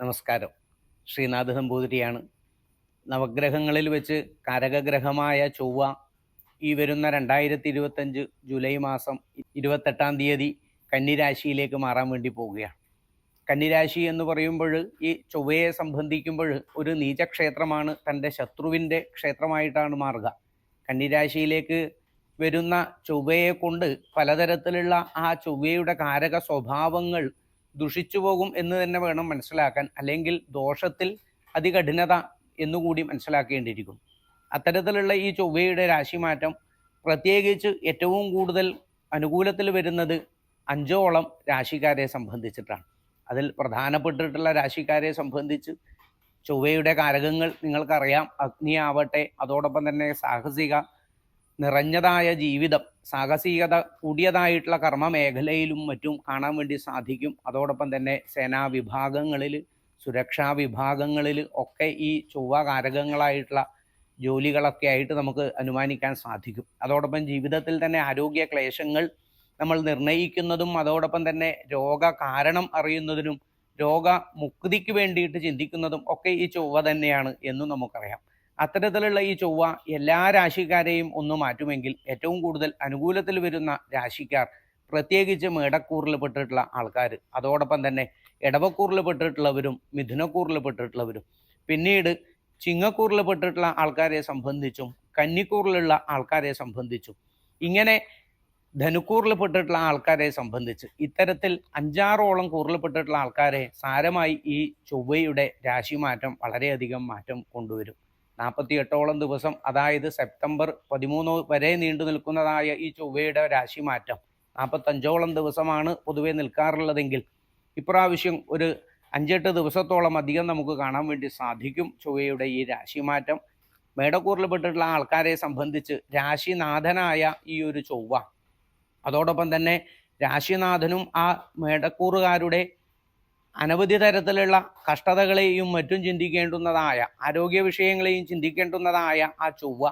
നമസ്കാരം. ശ്രീനാഥ് നമ്പൂതിരിയാണ് നവഗ്രഹങ്ങളിൽ വെച്ച് കാരകഗ്രഹമായ ചൊവ്വ ഈ വരുന്ന രണ്ടായിരത്തി ഇരുപത്തഞ്ച് ജൂലൈ മാസം ഇരുപത്തെട്ടാം തീയതി കന്നിരാശിയിലേക്ക് മാറാൻ വേണ്ടി പോവുകയാണ്. കന്നിരാശി എന്ന് പറയുമ്പോൾ ഈ ചൊവ്വയെ സംബന്ധിക്കുമ്പോൾ ഒരു നീചക്ഷേത്രമാണ് തന്റെ ശത്രുവിന്റെ ക്ഷേത്രമായിട്ടാണ് മാറുക. കന്നിരാശിയിലേക്ക് വരുന്ന ചൊവ്വയെ കൊണ്ട് പലതരത്തിലുള്ള ആ ചൊവ്വയുടെ കാരക സ്വഭാവങ്ങൾ ദുഷിച്ചു പോകും എന്ന് തന്നെ വേണം മനസ്സിലാക്കാൻ. അല്ലെങ്കിൽ ദോഷത്തിൽ അതികഠിനത എന്നുകൂടി മനസ്സിലാക്കേണ്ടിയിരിക്കും. അത്തരത്തിലുള്ള ഈ ചൊവ്വയുടെ രാശിമാറ്റം പ്രത്യേകിച്ച് ഏറ്റവും കൂടുതൽ അനുകൂലത്തിൽ വരുന്നത് അഞ്ചോളം രാശിക്കാരെ സംബന്ധിച്ചിട്ടാണ്. അതിൽ പ്രധാനപ്പെട്ടിട്ടുള്ള രാശിക്കാരെ സംബന്ധിച്ച് ചൊവ്വയുടെ കാരകങ്ങൾ നിങ്ങൾക്കറിയാം. അഗ്നിയാവട്ടെ അതോടൊപ്പം തന്നെ സാഹസിക നിറഞ്ഞതായ ജീവിതം സാഹസികത കൂടിയതായിട്ടുള്ള കർമ്മ മേഖലയിലും മറ്റും കാണാൻ വേണ്ടി സാധിക്കും. അതോടൊപ്പം തന്നെ സേനാ വിഭാഗങ്ങളിൽ സുരക്ഷാ വിഭാഗങ്ങളിൽ ഒക്കെ ഈ ചൊവ്വ കാരകങ്ങളായിട്ടുള്ള ജോലികളൊക്കെ ആയിട്ട് നമുക്ക് അനുമാനിക്കാൻ സാധിക്കും. അതോടൊപ്പം ജീവിതത്തിൽ തന്നെ ആരോഗ്യ ക്ലേശങ്ങൾ നമ്മൾ നിർണയിക്കുന്നതും അതോടൊപ്പം തന്നെ രോഗ കാരണം അറിയുന്നതിനും രോഗമുക്തിക്ക് വേണ്ടിയിട്ട് ചിന്തിക്കുന്നതും ഒക്കെ ഈ ചൊവ്വ തന്നെയാണ് എന്നും നമുക്കറിയാം. അത്തരത്തിലുള്ള ഈ ചൊവ്വ എല്ലാ രാശിക്കാരെയും ഒന്ന് മാറ്റുമെങ്കിൽ ഏറ്റവും കൂടുതൽ അനുകൂലത്തിൽ വരുന്ന രാശിക്കാർ പ്രത്യേകിച്ച് മേടക്കൂറിൽ പെട്ടിട്ടുള്ള ആൾക്കാർ അതോടൊപ്പം തന്നെ ഇടവക്കൂറിൽ പെട്ടിട്ടുള്ളവരും മിഥുനക്കൂറിൽ പെട്ടിട്ടുള്ളവരും. പിന്നീട് ചിങ്ങക്കൂറിൽ പെട്ടിട്ടുള്ള ആൾക്കാരെ സംബന്ധിച്ചും കന്നിക്കൂറിലുള്ള ആൾക്കാരെ സംബന്ധിച്ചും ഇങ്ങനെ ധനുക്കൂറിൽ പെട്ടിട്ടുള്ള ആൾക്കാരെ സംബന്ധിച്ച് ഇത്തരത്തിൽ അഞ്ചാറോളം കൂറിൽ പെട്ടിട്ടുള്ള ആൾക്കാരെ സാരമായി ഈ ചൊവ്വയുടെ രാശിമാറ്റം വളരെയധികം മാറ്റം കൊണ്ടുവരും. നാൽപ്പത്തി എട്ടോളം ദിവസം അതായത് സെപ്റ്റംബർ പതിമൂന്ന് വരെ നീണ്ടു നിൽക്കുന്നതായ ഈ ചൊവ്വയുടെ രാശിമാറ്റം. നാൽപ്പത്തഞ്ചോളം ദിവസമാണ് പൊതുവെ നിൽക്കാറുള്ളതെങ്കിൽ ഇപ്രാവശ്യം ഒരു അഞ്ചെട്ട് ദിവസത്തോളം അധികം നമുക്ക് കാണാൻ വേണ്ടി സാധിക്കും ചൊവ്വയുടെ ഈ രാശിമാറ്റം. മേടക്കൂറിൽപ്പെട്ടിട്ടുള്ള ആൾക്കാരെ സംബന്ധിച്ച് രാശിനാഥനായ ഈ ഒരു ചൊവ്വ. അതോടൊപ്പം തന്നെ രാശിനാഥനും ആ മേടക്കൂറുകാരുടെ അനവധി തരത്തിലുള്ള കഷ്ടതകളെയും മറ്റും ചിന്തിക്കേണ്ടുന്നതായ ആരോഗ്യ വിഷയങ്ങളെയും ചിന്തിക്കേണ്ടുന്നതായ ആ ചൊവ്വ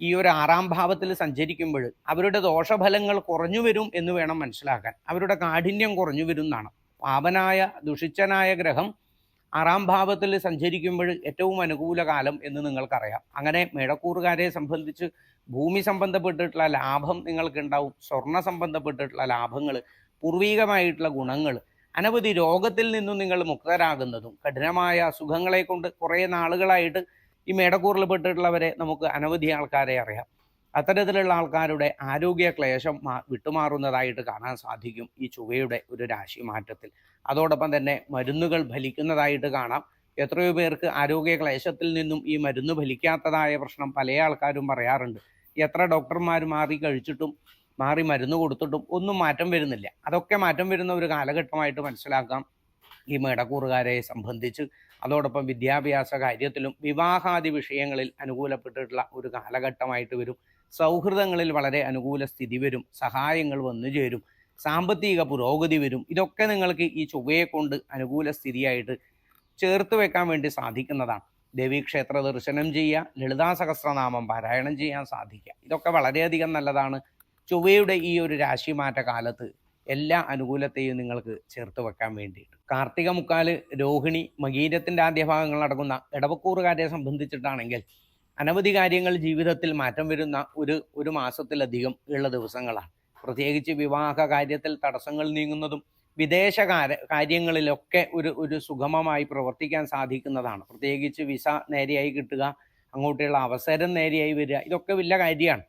ഈ ഒരു ആറാം ഭാവത്തിൽ സഞ്ചരിക്കുമ്പോൾ അവരുടെ ദോഷഫലങ്ങൾ കുറഞ്ഞു വരും എന്ന് വേണം മനസ്സിലാക്കാൻ. അവരുടെ കാഠിന്യം കുറഞ്ഞു വരും എന്നാണ്. പാപനായ ദുഷിച്ചനായ ഗ്രഹം ആറാം ഭാവത്തിൽ സഞ്ചരിക്കുമ്പോൾ ഏറ്റവും അനുകൂല കാലം എന്ന് നിങ്ങൾക്കറിയാം. അങ്ങനെ മേടക്കൂറുകാരെ സംബന്ധിച്ച് ഭൂമി സംബന്ധപ്പെട്ടിട്ടുള്ള ലാഭം നിങ്ങൾക്കുണ്ടാവും. സ്വർണ സംബന്ധപ്പെട്ടിട്ടുള്ള ലാഭങ്ങൾ പൂർവീകമായിട്ടുള്ള ഗുണങ്ങൾ അനവധി രോഗത്തിൽ നിന്നും നിങ്ങൾ മുക്തരാകുന്നതും കഠിനമായ അസുഖങ്ങളെ കൊണ്ട് കുറേ നാളുകളായിട്ട് ഈ മേടക്കൂറിൽ പെട്ടിട്ടുള്ളവരെ നമുക്ക് അനവധി ആൾക്കാരെ അറിയാം. അത്തരത്തിലുള്ള ആൾക്കാരുടെ ആരോഗ്യ ക്ലേശം വിട്ടുമാറുന്നതായിട്ട് കാണാൻ സാധിക്കും ഈ ചൊവ്വയുടെ ഒരു രാശി മാറ്റത്തിൽ. അതോടൊപ്പം തന്നെ മരുന്നുകൾ ഫലിക്കുന്നതായിട്ട് കാണാം. എത്രയോ പേർക്ക് ആരോഗ്യ ക്ലേശത്തിൽ നിന്നും ഈ മരുന്ന് ഫലിക്കാത്തതായ പ്രശ്നം പല ആൾക്കാരും പറയാറുണ്ട്. എത്ര ഡോക്ടർമാർ മാറി കഴിച്ചിട്ടും മാറി മരുന്ന് കൊടുത്തിട്ടും ഒന്നും മാറ്റം വരുന്നില്ല. അതൊക്കെ മാറ്റം വരുന്ന ഒരു കാലഘട്ടമായിട്ട് മനസ്സിലാക്കാം. ഈ മേടക്കൂറുകാരെ സംബന്ധിച്ച്. അതോടൊപ്പം വിദ്യാഭ്യാസ കാര്യത്തിലും വിവാഹാദി വിഷയങ്ങളിൽ അനുകൂലപ്പെട്ടിട്ടുള്ള ഒരു കാലഘട്ടമായിട്ട് വരും. സൗഹൃദങ്ങളിൽ വളരെ അനുകൂല സ്ഥിതി വരും. സഹായങ്ങൾ വന്നു ചേരും. സാമ്പത്തിക പുരോഗതി വരും. ഇതൊക്കെ നിങ്ങൾക്ക് ഈ ചൊവ്വയെ കൊണ്ട് അനുകൂല സ്ഥിതിയായിട്ട് ചേർത്ത് വെക്കാൻ വേണ്ടി സാധിക്കുന്നതാണ്. ദേവീക്ഷേത്ര ദർശനം ചെയ്യുക ലളിതാ സഹസ്രനാമം പാരായണം ചെയ്യാൻ സാധിക്കുക. ഇതൊക്കെ വളരെയധികം നല്ലതാണ്. ചൊവ്വയുടെ ഈ ഒരു രാശിമാറ്റ കാലത്ത് എല്ലാ അനുകൂലത്തെയും നിങ്ങൾക്ക് ചേർത്ത് വെക്കാൻ വേണ്ടിയിട്ട്. കാർത്തിക മുക്കാൽ രോഹിണി മകീരത്തിന്റെ ആദ്യ ഭാഗങ്ങൾ അടങ്ങുന്ന ഇടവക്കൂറുകാരെ സംബന്ധിച്ചിട്ടാണെങ്കിൽ അനവധി കാര്യങ്ങൾ ജീവിതത്തിൽ മാറ്റം വരുന്ന ഒരു ഒരു മാസത്തിലധികം ഉള്ള ദിവസങ്ങളാണ്. പ്രത്യേകിച്ച് വിവാഹ കാര്യത്തിൽ തടസ്സങ്ങൾ നീങ്ങുന്നതും വിദേശ കാര്യ കാര്യങ്ങളിലൊക്കെ ഒരു ഒരു സുഗമമായി പ്രവർത്തിക്കാൻ സാധിക്കുന്നതാണ്. പ്രത്യേകിച്ച് വിസ നേരെയായി കിട്ടുക അങ്ങോട്ടുള്ള അവസരം നേരെയായി വരിക ഇതൊക്കെ വലിയ കാര്യമാണ്.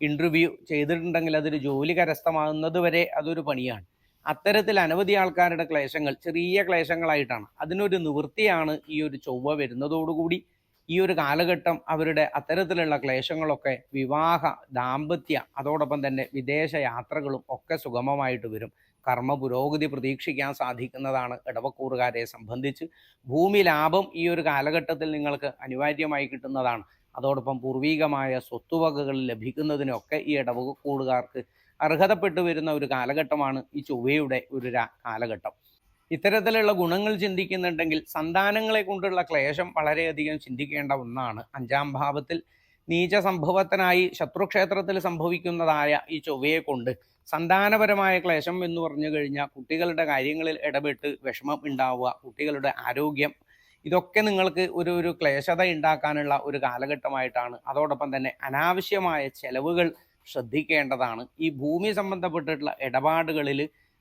ഇന്റർവ്യൂ ചെയ്തിട്ടുണ്ടെങ്കിൽ അതൊരു ജോലി കരസ്ഥമാകുന്നത് വരെ അതൊരു പണിയാണ്. അത്തരത്തിൽ അനവധി ആൾക്കാരുടെ ക്ലേശങ്ങൾ ചെറിയ ക്ലേശങ്ങളായിട്ടാണ്. അതിനൊരു നിവൃത്തിയാണ് ഈ ഒരു ചൊവ്വ വരുന്നതോടുകൂടി ഈ ഒരു കാലഘട്ടം അവരുടെ അത്തരത്തിലുള്ള ക്ലേശങ്ങളൊക്കെ വിവാഹ ദാമ്പത്യ അതോടൊപ്പം തന്നെ വിദേശ യാത്രകളും ഒക്കെ സുഗമമായിട്ട് വരും. കർമ്മ പുരോഗതി പ്രതീക്ഷിക്കാൻ സാധിക്കുന്നതാണ് ഇടവക്കൂറുകാരെ സംബന്ധിച്ച്. ഭൂമി ലാഭം ഈ ഒരു കാലഘട്ടത്തിൽ നിങ്ങൾക്ക് അനിവാര്യമായി കിട്ടുന്നതാണ്. അതോടൊപ്പം പൂർവീകമായ സ്വത്തുവകകൾ ലഭിക്കുന്നതിനൊക്കെ ഈ ഇടവക കൂടുകാർക്ക് അർഹതപ്പെട്ടു വരുന്ന ഒരു കാലഘട്ടമാണ് ഈ ചൊവ്വയുടെ ഒരു കാലഘട്ടം. ഇത്തരത്തിലുള്ള ഗുണങ്ങൾ ചിന്തിക്കുന്നുണ്ടെങ്കിൽ സന്താനങ്ങളെ കൊണ്ടുള്ള ക്ലേശം വളരെയധികം ചിന്തിക്കേണ്ട ഒന്നാണ്. അഞ്ചാം ഭാവത്തിൽ നീച സംഭവത്തിനായി ശത്രുക്ഷേത്രത്തിൽ സംഭവിക്കുന്നതായ ഈ ചൊവ്വയെ കൊണ്ട് സന്താനപരമായ ക്ലേശം എന്ന് പറഞ്ഞു കഴിഞ്ഞാൽ കുട്ടികളുടെ കാര്യങ്ങളിൽ ഇടപെട്ട് വിഷമം ഉണ്ടാവുക കുട്ടികളുടെ ആരോഗ്യം ഇതൊക്കെ നിങ്ങൾക്ക് ഒരു ഒരു ക്ലേശത ഉണ്ടാക്കാനുള്ള ഒരു കാലഘട്ടമായിട്ടാണ്. അതോടൊപ്പം തന്നെ അനാവശ്യമായ ചെലവുകൾ ശ്രദ്ധിക്കേണ്ടതാണ്. ഈ ഭൂമി സംബന്ധപ്പെട്ടിട്ടുള്ള ഇടപാടുകളിൽ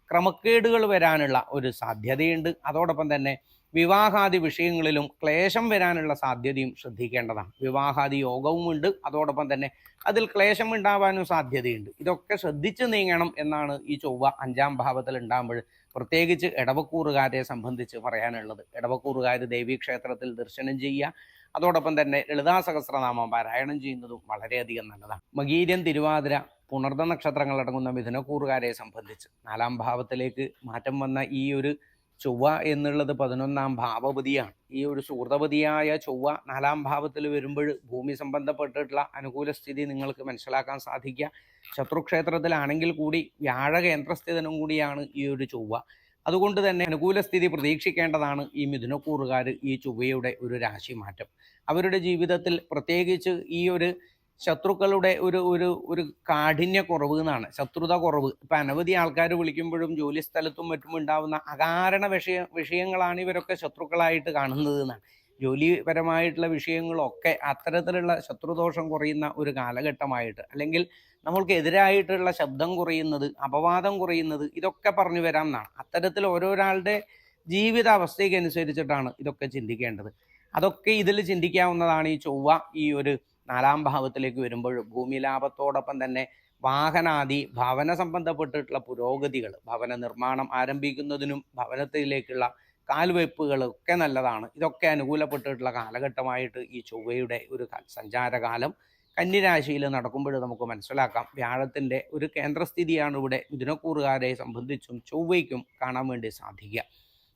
ക്രമക്കേടുകൾ വരാനുള്ള ഒരു സാധ്യതയുണ്ട്. അതോടൊപ്പം തന്നെ വിവാഹാദി വിഷയങ്ങളിലും ക്ലേശം വരാനുള്ള സാധ്യതയും ശ്രദ്ധിക്കേണ്ടതാണ്. വിവാഹാദി യോഗവുമുണ്ട് അതോടൊപ്പം തന്നെ അതിൽ ക്ലേശം ഉണ്ടാവാനും സാധ്യതയുണ്ട്. ഇതൊക്കെ ശ്രദ്ധിച്ചു നീങ്ങണം എന്നാണ് ഈ ചൊവ്വ അഞ്ചാം ഭാവത്തിൽ ഉണ്ടാകുമ്പോൾ പ്രത്യേകിച്ച് ഇടവക്കൂറുകാരെ സംബന്ധിച്ച് പറയാനുള്ളത്. ഇടവക്കൂറുകാർ ദേവീക്ഷേത്രത്തിൽ ദർശനം ചെയ്യുക അതോടൊപ്പം തന്നെ ലളിതാ സഹസ്രനാമം പാരായണം ചെയ്യുന്നതും വളരെയധികം നല്ലതാണ്. മകീര്യൻ തിരുവാതിര പുണർദ നക്ഷത്രങ്ങളടങ്ങുന്ന മിഥുനക്കൂറുകാരെ സംബന്ധിച്ച് നാലാം ഭാവത്തിലേക്ക് മാറ്റം വന്ന ഈ ഒരു ചൊവ്വ എന്നുള്ളത് പതിനൊന്നാം ഭാവപതിയാണ്. ഈ ഒരു സുഹൃതപതിയായ ചൊവ്വ നാലാം ഭാവത്തിൽ വരുമ്പോൾ ഭൂമി സംബന്ധപ്പെട്ടിട്ടുള്ള അനുകൂല സ്ഥിതി നിങ്ങൾക്ക് മനസ്സിലാക്കാൻ സാധിക്കുക. ശത്രുക്ഷേത്രത്തിലാണെങ്കിൽ കൂടി വ്യാഴ കേന്ദ്രസ്ഥിതനും കൂടിയാണ് ഈ ഒരു ചൊവ്വ. അതുകൊണ്ട് തന്നെ അനുകൂല സ്ഥിതി പ്രതീക്ഷിക്കേണ്ടതാണ് ഈ മിഥുനക്കൂറുകാർ ഈ ചൊവ്വയുടെ ഒരു രാശി മാറ്റം അവരുടെ ജീവിതത്തിൽ പ്രത്യേകിച്ച് ഈ ഒരു ശത്രുക്കളുടെ ഒരു ഒരു ഒരു കാഠിന്യ കുറവ് എന്നാണ്. ശത്രുത കുറവ്. ഇപ്പം അനവധി ആൾക്കാർ വിളിക്കുമ്പോഴും ജോലി സ്ഥലത്തും മറ്റും ഉണ്ടാവുന്ന അകാരണ വിഷയ വിഷയങ്ങളാണ് ഇവരൊക്കെ ശത്രുക്കളായിട്ട് കാണുന്നത് എന്നാണ്. ജോലിപരമായിട്ടുള്ള വിഷയങ്ങളൊക്കെ അത്തരത്തിലുള്ള ശത്രുദോഷം കുറയുന്ന ഒരു കാലഘട്ടമായിട്ട് അല്ലെങ്കിൽ നമ്മൾക്ക് എതിരായിട്ടുള്ള ശബ്ദം കുറയുന്നത് അപവാദം കുറയുന്നത് ഇതൊക്കെ പറഞ്ഞു വരാം എന്നാണ്. അത്തരത്തിൽ ഓരോരാളുടെ ജീവിതാവസ്ഥയ്ക്ക് അനുസരിച്ചിട്ടാണ് ഇതൊക്കെ ചിന്തിക്കേണ്ടത്. അതൊക്കെ ഇതിൽ ചിന്തിക്കാവുന്നതാണ് ഈ ചൊവ്വ ഈ ഒരു നാലാം ഭാവത്തിലേക്ക് വരുമ്പോൾ ഭൂമി ലാഭത്തോടൊപ്പം തന്നെ വാഹനാദി ഭവന സംബന്ധപ്പെട്ടിട്ടുള്ള പുരോഗതികൾ ഭവന നിർമ്മാണം ആരംഭിക്കുന്നതിനും ഭവനത്തിലേക്കുള്ള കാൽവയ്പ്പുകളൊക്കെ നല്ലതാണ്. ഇതൊക്കെ അനുകൂലപ്പെട്ടിട്ടുള്ള കാലഘട്ടമായിട്ട് ഈ ചൊവ്വയുടെ ഒരു സഞ്ചാരകാലം കന്നിരാശിയിൽ നടക്കുമ്പോൾ നമുക്ക് മനസ്സിലാക്കാം. വ്യാഴത്തിന്റെ ഒരു കേന്ദ്രസ്ഥിതിയാണ് ഇവിടെ മിഥുനക്കൂറുകാരെ സംബന്ധിച്ചും ചൊവ്വയ്ക്കും കാണാൻ വേണ്ടി സാധിക്കുക.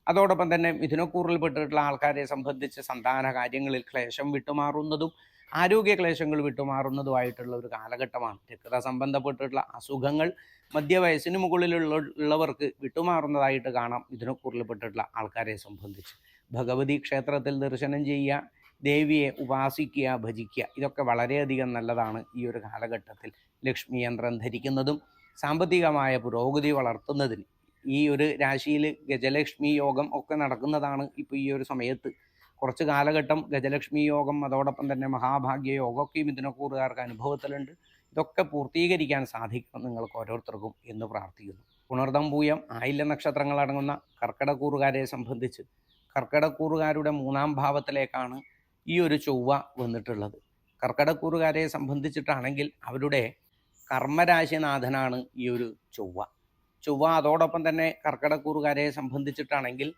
അതോടൊപ്പം തന്നെ മിഥുനക്കൂറിൽപ്പെട്ടിട്ടുള്ള ആൾക്കാരെ സംബന്ധിച്ച് സന്താന കാര്യങ്ങളിൽ ക്ലേശം വിട്ടുമാറുന്നതും ആരോഗ്യ ക്ലേശങ്ങൾ വിട്ടുമാറുന്നതുമായിട്ടുള്ള ഒരു കാലഘട്ടമാണ്. രക്തത സംബന്ധപ്പെട്ടിട്ടുള്ള അസുഖങ്ങൾ മധ്യവയസ്സിന് മുകളിലുള്ള ഉള്ളവർക്ക് വിട്ടുമാറുന്നതായിട്ട് കാണാം. ഇതിനെ കുറിൽപ്പെട്ടിട്ടുള്ള ആൾക്കാരെ സംബന്ധിച്ച്. ഭഗവതി ക്ഷേത്രത്തിൽ ദർശനം ചെയ്യുക ദേവിയെ ഉപാസിക്കുക ഭജിക്കുക ഇതൊക്കെ വളരെയധികം നല്ലതാണ് ഈ ഒരു കാലഘട്ടത്തിൽ ലക്ഷ്മി യന്ത്രം ധരിക്കുന്നതും സാമ്പത്തികമായ പുരോഗതി വളർത്തുന്നതിന്. ഈ ഒരു രാശിയിൽ ഗജലക്ഷ്മി യോഗം ഒക്കെ നടക്കുന്നതാണ് ഇപ്പോൾ ഈ ഒരു സമയത്ത് കുറച്ച് കാലഘട്ടം ഗജലക്ഷ്മി യോഗം അതോടൊപ്പം തന്നെ മഹാഭാഗ്യ യോഗമൊക്കെയും ഇതിനെക്കൂറുകാർക്ക് അനുഭവത്തിലുണ്ട്. ഇതൊക്കെ പൂർത്തീകരിക്കാൻ സാധിക്കും നിങ്ങൾക്ക് ഓരോരുത്തർക്കും എന്ന് പ്രാർത്ഥിക്കുന്നു. പുണർദം പൂയം ആയില്യ നക്ഷത്രങ്ങൾ അടങ്ങുന്ന കർക്കിടക്കൂറുകാരെ സംബന്ധിച്ച് കർക്കിടക്കൂറുകാരുടെ മൂന്നാം ഭാവത്തിലേക്കാണ് ഈ ഒരു ചൊവ്വ വന്നിട്ടുള്ളത്. കർക്കിടക്കൂറുകാരെ സംബന്ധിച്ചിട്ടാണെങ്കിൽ അവരുടെ കർമ്മരാശിനാഥനാണ് ഈ ഒരു ചൊവ്വ. ചൊവ്വ അതോടൊപ്പം തന്നെ കർക്കിടക്കൂറുകാരെ സംബന്ധിച്ചിട്ടാണെങ്കിൽ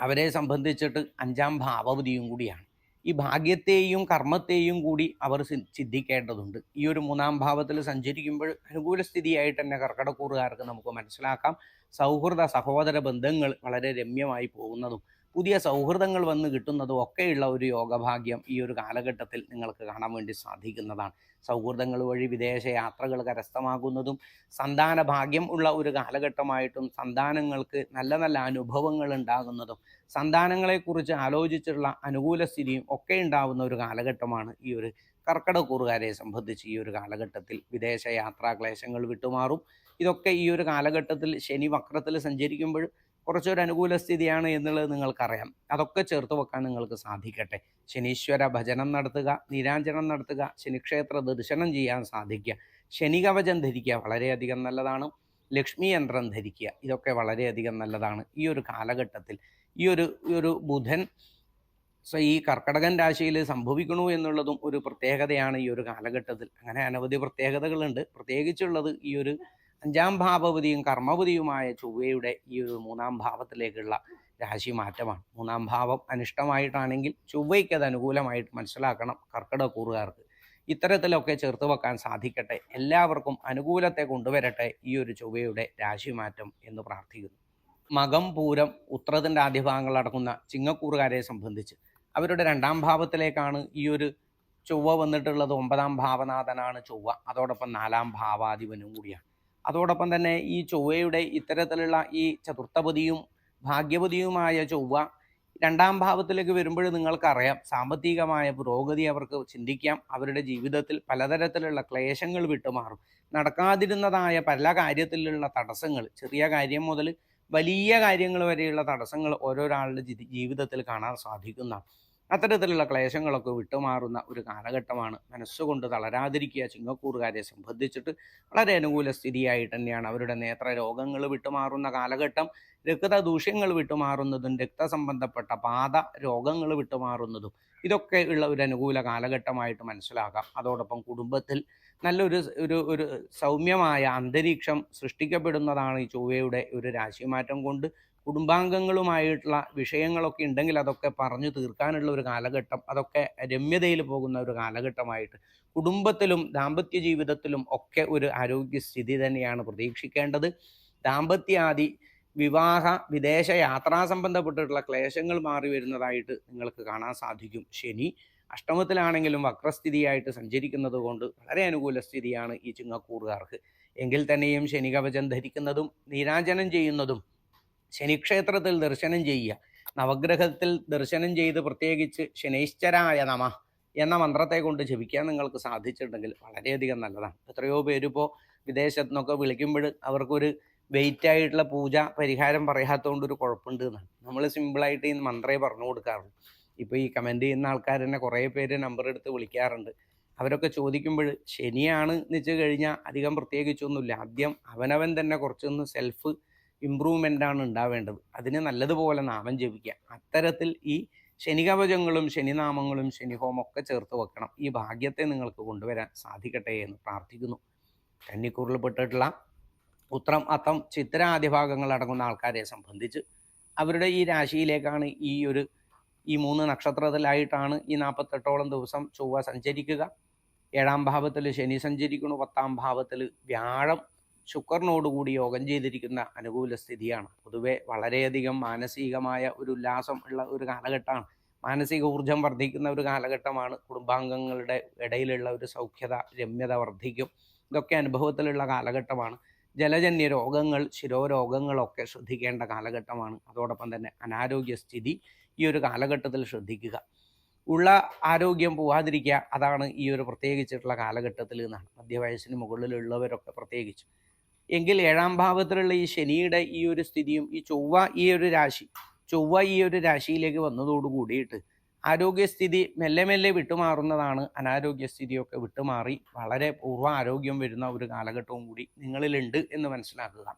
അവരെ സംബന്ധിച്ചിട്ട് അഞ്ചാം ഭാവപതിയും കൂടിയാണ്. ഈ ഭാഗ്യത്തെയും കർമ്മത്തെയും കൂടി അവർ സിദ്ധിക്കേണ്ടതുണ്ട്. ഈ ഒരു മൂന്നാം ഭാവത്തിൽ സഞ്ചരിക്കുമ്പോൾ അനുകൂല സ്ഥിതിയായിട്ട് തന്നെ കർക്കിടക്കൂറുകാർക്ക് നമുക്ക് മനസ്സിലാക്കാം. സൗഹൃദ സഹോദര ബന്ധങ്ങൾ വളരെ രമ്യമായി പോകുന്നതും പുതിയ സൗഹൃദങ്ങൾ വന്ന് കിട്ടുന്നതും ഒക്കെയുള്ള ഒരു യോഗഭാഗ്യം ഈ ഒരു കാലഘട്ടത്തിൽ നിങ്ങൾക്ക് കാണാൻ വേണ്ടി സാധിക്കുന്നതാണ്. സൗഹൃദങ്ങൾ വഴി വിദേശ യാത്രകൾ കരസ്ഥമാകുന്നതും സന്താന ഭാഗ്യം ഉള്ള ഒരു കാലഘട്ടമായിട്ടും സന്താനങ്ങൾക്ക് നല്ല നല്ല അനുഭവങ്ങൾ ഉണ്ടാകുന്നതും സന്താനങ്ങളെക്കുറിച്ച് ആലോചിച്ചുള്ള അനുകൂല സ്ഥിതിയും ഒക്കെ ഉണ്ടാകുന്ന ഒരു കാലഘട്ടമാണ് ഈ ഒരു കർക്കിടക്കൂറുകാരെ സംബന്ധിച്ച് ഈ ഒരു കാലഘട്ടത്തിൽ വിദേശ യാത്രാ ക്ലേശങ്ങൾ വിട്ടുമാറും. ഇതൊക്കെ ഈ ഒരു കാലഘട്ടത്തിൽ ശനി വക്രത്തിൽ സഞ്ചരിക്കുമ്പോൾ കുറച്ചൊരു അനുകൂല സ്ഥിതിയാണ് എന്നുള്ളത് നിങ്ങൾക്കറിയാം. അതൊക്കെ ചേർത്ത് വെക്കാൻ നിങ്ങൾക്ക് സാധിക്കട്ടെ. ശനീശ്വര ഭജനം നടത്തുക നീരാഞ്ജനം നടത്തുക ശനിക്ഷേത്ര ദർശനം ചെയ്യാൻ സാധിക്കുക. ശനി കവചം ധരിക്കുക വളരെയധികം നല്ലതാണ്. ലക്ഷ്മി യന്ത്രം ധരിക്കുക ഇതൊക്കെ വളരെയധികം നല്ലതാണ്. ഈ ഒരു കാലഘട്ടത്തിൽ ഈ ഒരു ഈ ഒരു ബുധൻ സോ ഈ കർക്കടകൻ രാശിയിൽ സംഭവിക്കണു എന്നുള്ളതും ഒരു പ്രത്യേകതയാണ് ഈ ഒരു കാലഘട്ടത്തിൽ. അങ്ങനെ അനവധി പ്രത്യേകതകളുണ്ട്. പ്രത്യേകിച്ചുള്ളത് ഈ ഒരു അഞ്ചാം ഭാവപതിയും കർമ്മപതിയുമായ ചൊവ്വയുടെ ഈ ഒരു മൂന്നാം ഭാവത്തിലേക്കുള്ള രാശി മാറ്റമാണ്. മൂന്നാം ഭാവം അനിഷ്ടമായിട്ടാണെങ്കിൽ ചൊവ്വയ്ക്ക് അത് അനുകൂലമായിട്ട് മനസ്സിലാക്കണം കർക്കിടക കൂറുകാർക്ക് ഇത്തരത്തിലൊക്കെ ചേർത്ത് വെക്കാൻ സാധിക്കട്ടെ. എല്ലാവർക്കും അനുകൂലത്തെ കൊണ്ടുവരട്ടെ ഈ ഒരു ചൊവ്വയുടെ രാശിമാറ്റം എന്ന് പ്രാർത്ഥിക്കുന്നു. മകം പൂരം ഉത്രത്തിന്റെ ആദ്യഭാഗങ്ങൾ അടങ്ങുന്ന ചിങ്ങക്കൂറുകാരെ സംബന്ധിച്ച് അവരുടെ രണ്ടാം ഭാവത്തിലേക്കാണ് ഈ ഒരു ചൊവ്വ വന്നിട്ടുള്ളത്. ഒമ്പതാം ഭാവനാഥനാണ് ചൊവ്വ. അതോടൊപ്പം നാലാം ഭാവാധിപനും കൂടിയാണ്. അതോടൊപ്പം തന്നെ ഈ ചൊവ്വയുടെ ഇത്തരത്തിലുള്ള ഈ ചതുർത്ഥപതിയും ഭാഗ്യപതിയുമായ ചൊവ്വ രണ്ടാം ഭാവത്തിലേക്ക് വരുമ്പോൾ നിങ്ങൾക്കറിയാം. സാമ്പത്തികമായ പുരോഗതി അവർക്ക് ചിന്തിക്കാം. അവരുടെ ജീവിതത്തിൽ പലതരത്തിലുള്ള ക്ലേശങ്ങൾ വിട്ടുമാറും. നടക്കാതിരുന്നതായ പല കാര്യത്തിലുള്ള തടസ്സങ്ങൾ ചെറിയ കാര്യം മുതൽ വലിയ കാര്യങ്ങൾ വരെയുള്ള തടസ്സങ്ങൾ ഓരോരാളുടെ ജീവിതത്തിൽ കാണാൻ സാധിക്കുന്നതാണ്. അത്തരത്തിലുള്ള ക്ലേശങ്ങളൊക്കെ വിട്ടുമാറുന്ന ഒരു കാലഘട്ടമാണ് മനസ്സുകൊണ്ട് തളരാതിരിക്കുക ചിങ്ങക്കൂറുകാരെ സംബന്ധിച്ചിട്ട് വളരെ അനുകൂല സ്ഥിതിയായിട്ട് തന്നെയാണ് അവരുടെ നേത്ര രോഗങ്ങൾ വിട്ടുമാറുന്ന കാലഘട്ടം. രക്തദൂഷ്യങ്ങൾ വിട്ടുമാറുന്നതും രക്തസംബന്ധപ്പെട്ട പാത രോഗങ്ങൾ വിട്ടുമാറുന്നതും ഇതൊക്കെ ഉള്ള ഒരു അനുകൂല കാലഘട്ടമായിട്ട് മനസ്സിലാക്കാം. അതോടൊപ്പം കുടുംബത്തിൽ നല്ലൊരു ഒരു ഒരു സൗമ്യമായ അന്തരീക്ഷം സൃഷ്ടിക്കപ്പെടുന്നതാണ് ഈ ചൊവ്വയുടെ ഒരു രാശിമാറ്റം കൊണ്ട് കുടുംബാംഗങ്ങളുമായിട്ടുള്ള വിഷയങ്ങളൊക്കെ ഉണ്ടെങ്കിൽ അതൊക്കെ പറഞ്ഞു തീർക്കാനുള്ള ഒരു കാലഘട്ടം അതൊക്കെ രമ്യതയിൽ പോകുന്ന ഒരു കാലഘട്ടമായിട്ട് കുടുംബത്തിലും ദാമ്പത്യ ജീവിതത്തിലും ഒക്കെ ഒരു ആരോഗ്യസ്ഥിതി തന്നെയാണ് പ്രതീക്ഷിക്കേണ്ടത്. ദാമ്പത്യാദി വിവാഹ വിദേശ യാത്രാ സംബന്ധപ്പെട്ടിട്ടുള്ള ക്ലേശങ്ങൾ മാറി വരുന്നതായിട്ട് നിങ്ങൾക്ക് കാണാൻ സാധിക്കും. ശനി അഷ്ടമത്തിലാണെങ്കിലും വക്രസ്ഥിതിയായിട്ട് സഞ്ചരിക്കുന്നത് കൊണ്ട് വളരെ അനുകൂല സ്ഥിതിയാണ് ഈ ചിങ്ങക്കൂറുകാർക്ക്. എങ്കിൽ തന്നെയും ശനി കവചം ധരിക്കുന്നതും നീരാജനം ചെയ്യുന്നതും ശനിക്ഷേത്രത്തിൽ ദർശനം ചെയ്യുക. നവഗ്രഹത്തിൽ ദർശനം ചെയ്ത് പ്രത്യേകിച്ച് ശനൈശ്ചരായ നമ എന്ന മന്ത്രത്തെ കൊണ്ട് ജപിക്കാൻ നിങ്ങൾക്ക് സാധിച്ചിട്ടുണ്ടെങ്കിൽ വളരെയധികം നല്ലതാണ്. എത്രയോ പേരിപ്പോൾ വിദേശത്തു നിന്നൊക്കെ വിളിക്കുമ്പോൾ അവർക്കൊരു വെയിറ്റ് ആയിട്ടുള്ള പൂജ പരിഹാരം പറയാത്തതുകൊണ്ട് ഒരു കുഴപ്പമുണ്ട് എന്നാണ്. നമ്മൾ സിമ്പിളായിട്ട് ഈ മന്ത്രേ പറഞ്ഞു കൊടുക്കാറുള്ളൂ. ഇപ്പോൾ ഈ കമന്റ് ചെയ്യുന്ന ആൾക്കാർ തന്നെ കുറേ പേര് നമ്പർ എടുത്ത് വിളിക്കാറുണ്ട്. അവരൊക്കെ ചോദിക്കുമ്പോൾ ശനിയാണ് എന്ന് വെച്ച് കഴിഞ്ഞാൽ അധികം പ്രത്യേകിച്ചൊന്നുമില്ല. ആദ്യം അവനവൻ തന്നെ കുറച്ചൊന്ന് സെൽഫ് ഇമ്പ്രൂവ്മെന്റ് ആണ് ഉണ്ടാവേണ്ടത്. അതിന് നല്ലതുപോലെ നാമം ജപിക്കുക. അത്തരത്തിൽ ഈ ശനികവചങ്ങളും ശനിനാമങ്ങളും ശനിഹോമൊക്കെ ചേർത്ത് വെക്കണം. ഈ ഭാഗ്യത്തെ നിങ്ങൾക്ക് കൊണ്ടുവരാൻ സാധിക്കട്ടെ എന്ന് പ്രാർത്ഥിക്കുന്നു. കന്നിക്കൂറിൽപ്പെട്ടിട്ടുള്ള ഉത്രം അത്തം ചിത്ര ആദ്യ ഭാഗങ്ങൾ അടങ്ങുന്ന ആൾക്കാരെ സംബന്ധിച്ച് അവരുടെ ഈ രാശിയിലേക്കാണ് ഈ ഒരു ഈ മൂന്ന് നക്ഷത്രത്തിലായിട്ടാണ് ഈ നാൽപ്പത്തെട്ടോളം ദിവസം ചൊവ്വ സഞ്ചരിക്കുക. ഏഴാം ഭാവത്തിൽ ശനി സഞ്ചരിക്കുന്നു. പത്താം ഭാവത്തിൽ വ്യാഴം. ശുക്രനോടുകൂടി യോഗം ചെയ്തിരിക്കുന്ന അനുകൂല സ്ഥിതിയാണ്. പൊതുവെ വളരെയധികം മാനസികമായ ഒരു ഉല്ലാസം ഉള്ള ഒരു കാലഘട്ടമാണ്. മാനസിക ഊർജം വർദ്ധിക്കുന്ന ഒരു കാലഘട്ടമാണ്. കുടുംബാംഗങ്ങളുടെ ഇടയിലുള്ള ഒരു സൗഖ്യത രമ്യത വർദ്ധിക്കും. ഇതൊക്കെ അനുഭവത്തിലുള്ള കാലഘട്ടമാണ്. ജലജന്യ രോഗങ്ങൾ ശിരോരോഗങ്ങളൊക്കെ ശ്രദ്ധിക്കേണ്ട കാലഘട്ടമാണ്. അതോടൊപ്പം തന്നെ അനാരോഗ്യ സ്ഥിതി ഈ ഒരു കാലഘട്ടത്തിൽ ശ്രദ്ധിക്കുക. ഉള്ള ആരോഗ്യം പോവാതിരിക്കുക അതാണ് ഈ ഒരു പ്രത്യേകിച്ചിട്ടുള്ള കാലഘട്ടത്തിൽ നിന്നാണ് മധ്യവയസ്സിന് മുകളിലുള്ളവരൊക്കെ പ്രത്യേകിച്ച്. എങ്കിൽ ഏഴാം ഭാവത്തിലുള്ള ഈ ശനിയുടെ ഈ ഒരു സ്ഥിതിയും ഈ ചൊവ്വ ഈ ഒരു രാശി ചൊവ്വ ഈ ഒരു രാശിയിലേക്ക് വന്നതോട് കൂടിയിട്ട് ആരോഗ്യസ്ഥിതി മെല്ലെ മെല്ലെ വിട്ടുമാറുന്നതാണ്. അനാരോഗ്യസ്ഥിതിയൊക്കെ വിട്ടുമാറി വളരെ പൂർവ ആരോഗ്യം വരുന്ന ഒരു കാലഘട്ടവും കൂടി നിങ്ങളിലുണ്ട് എന്ന് മനസ്സിലാക്കുക.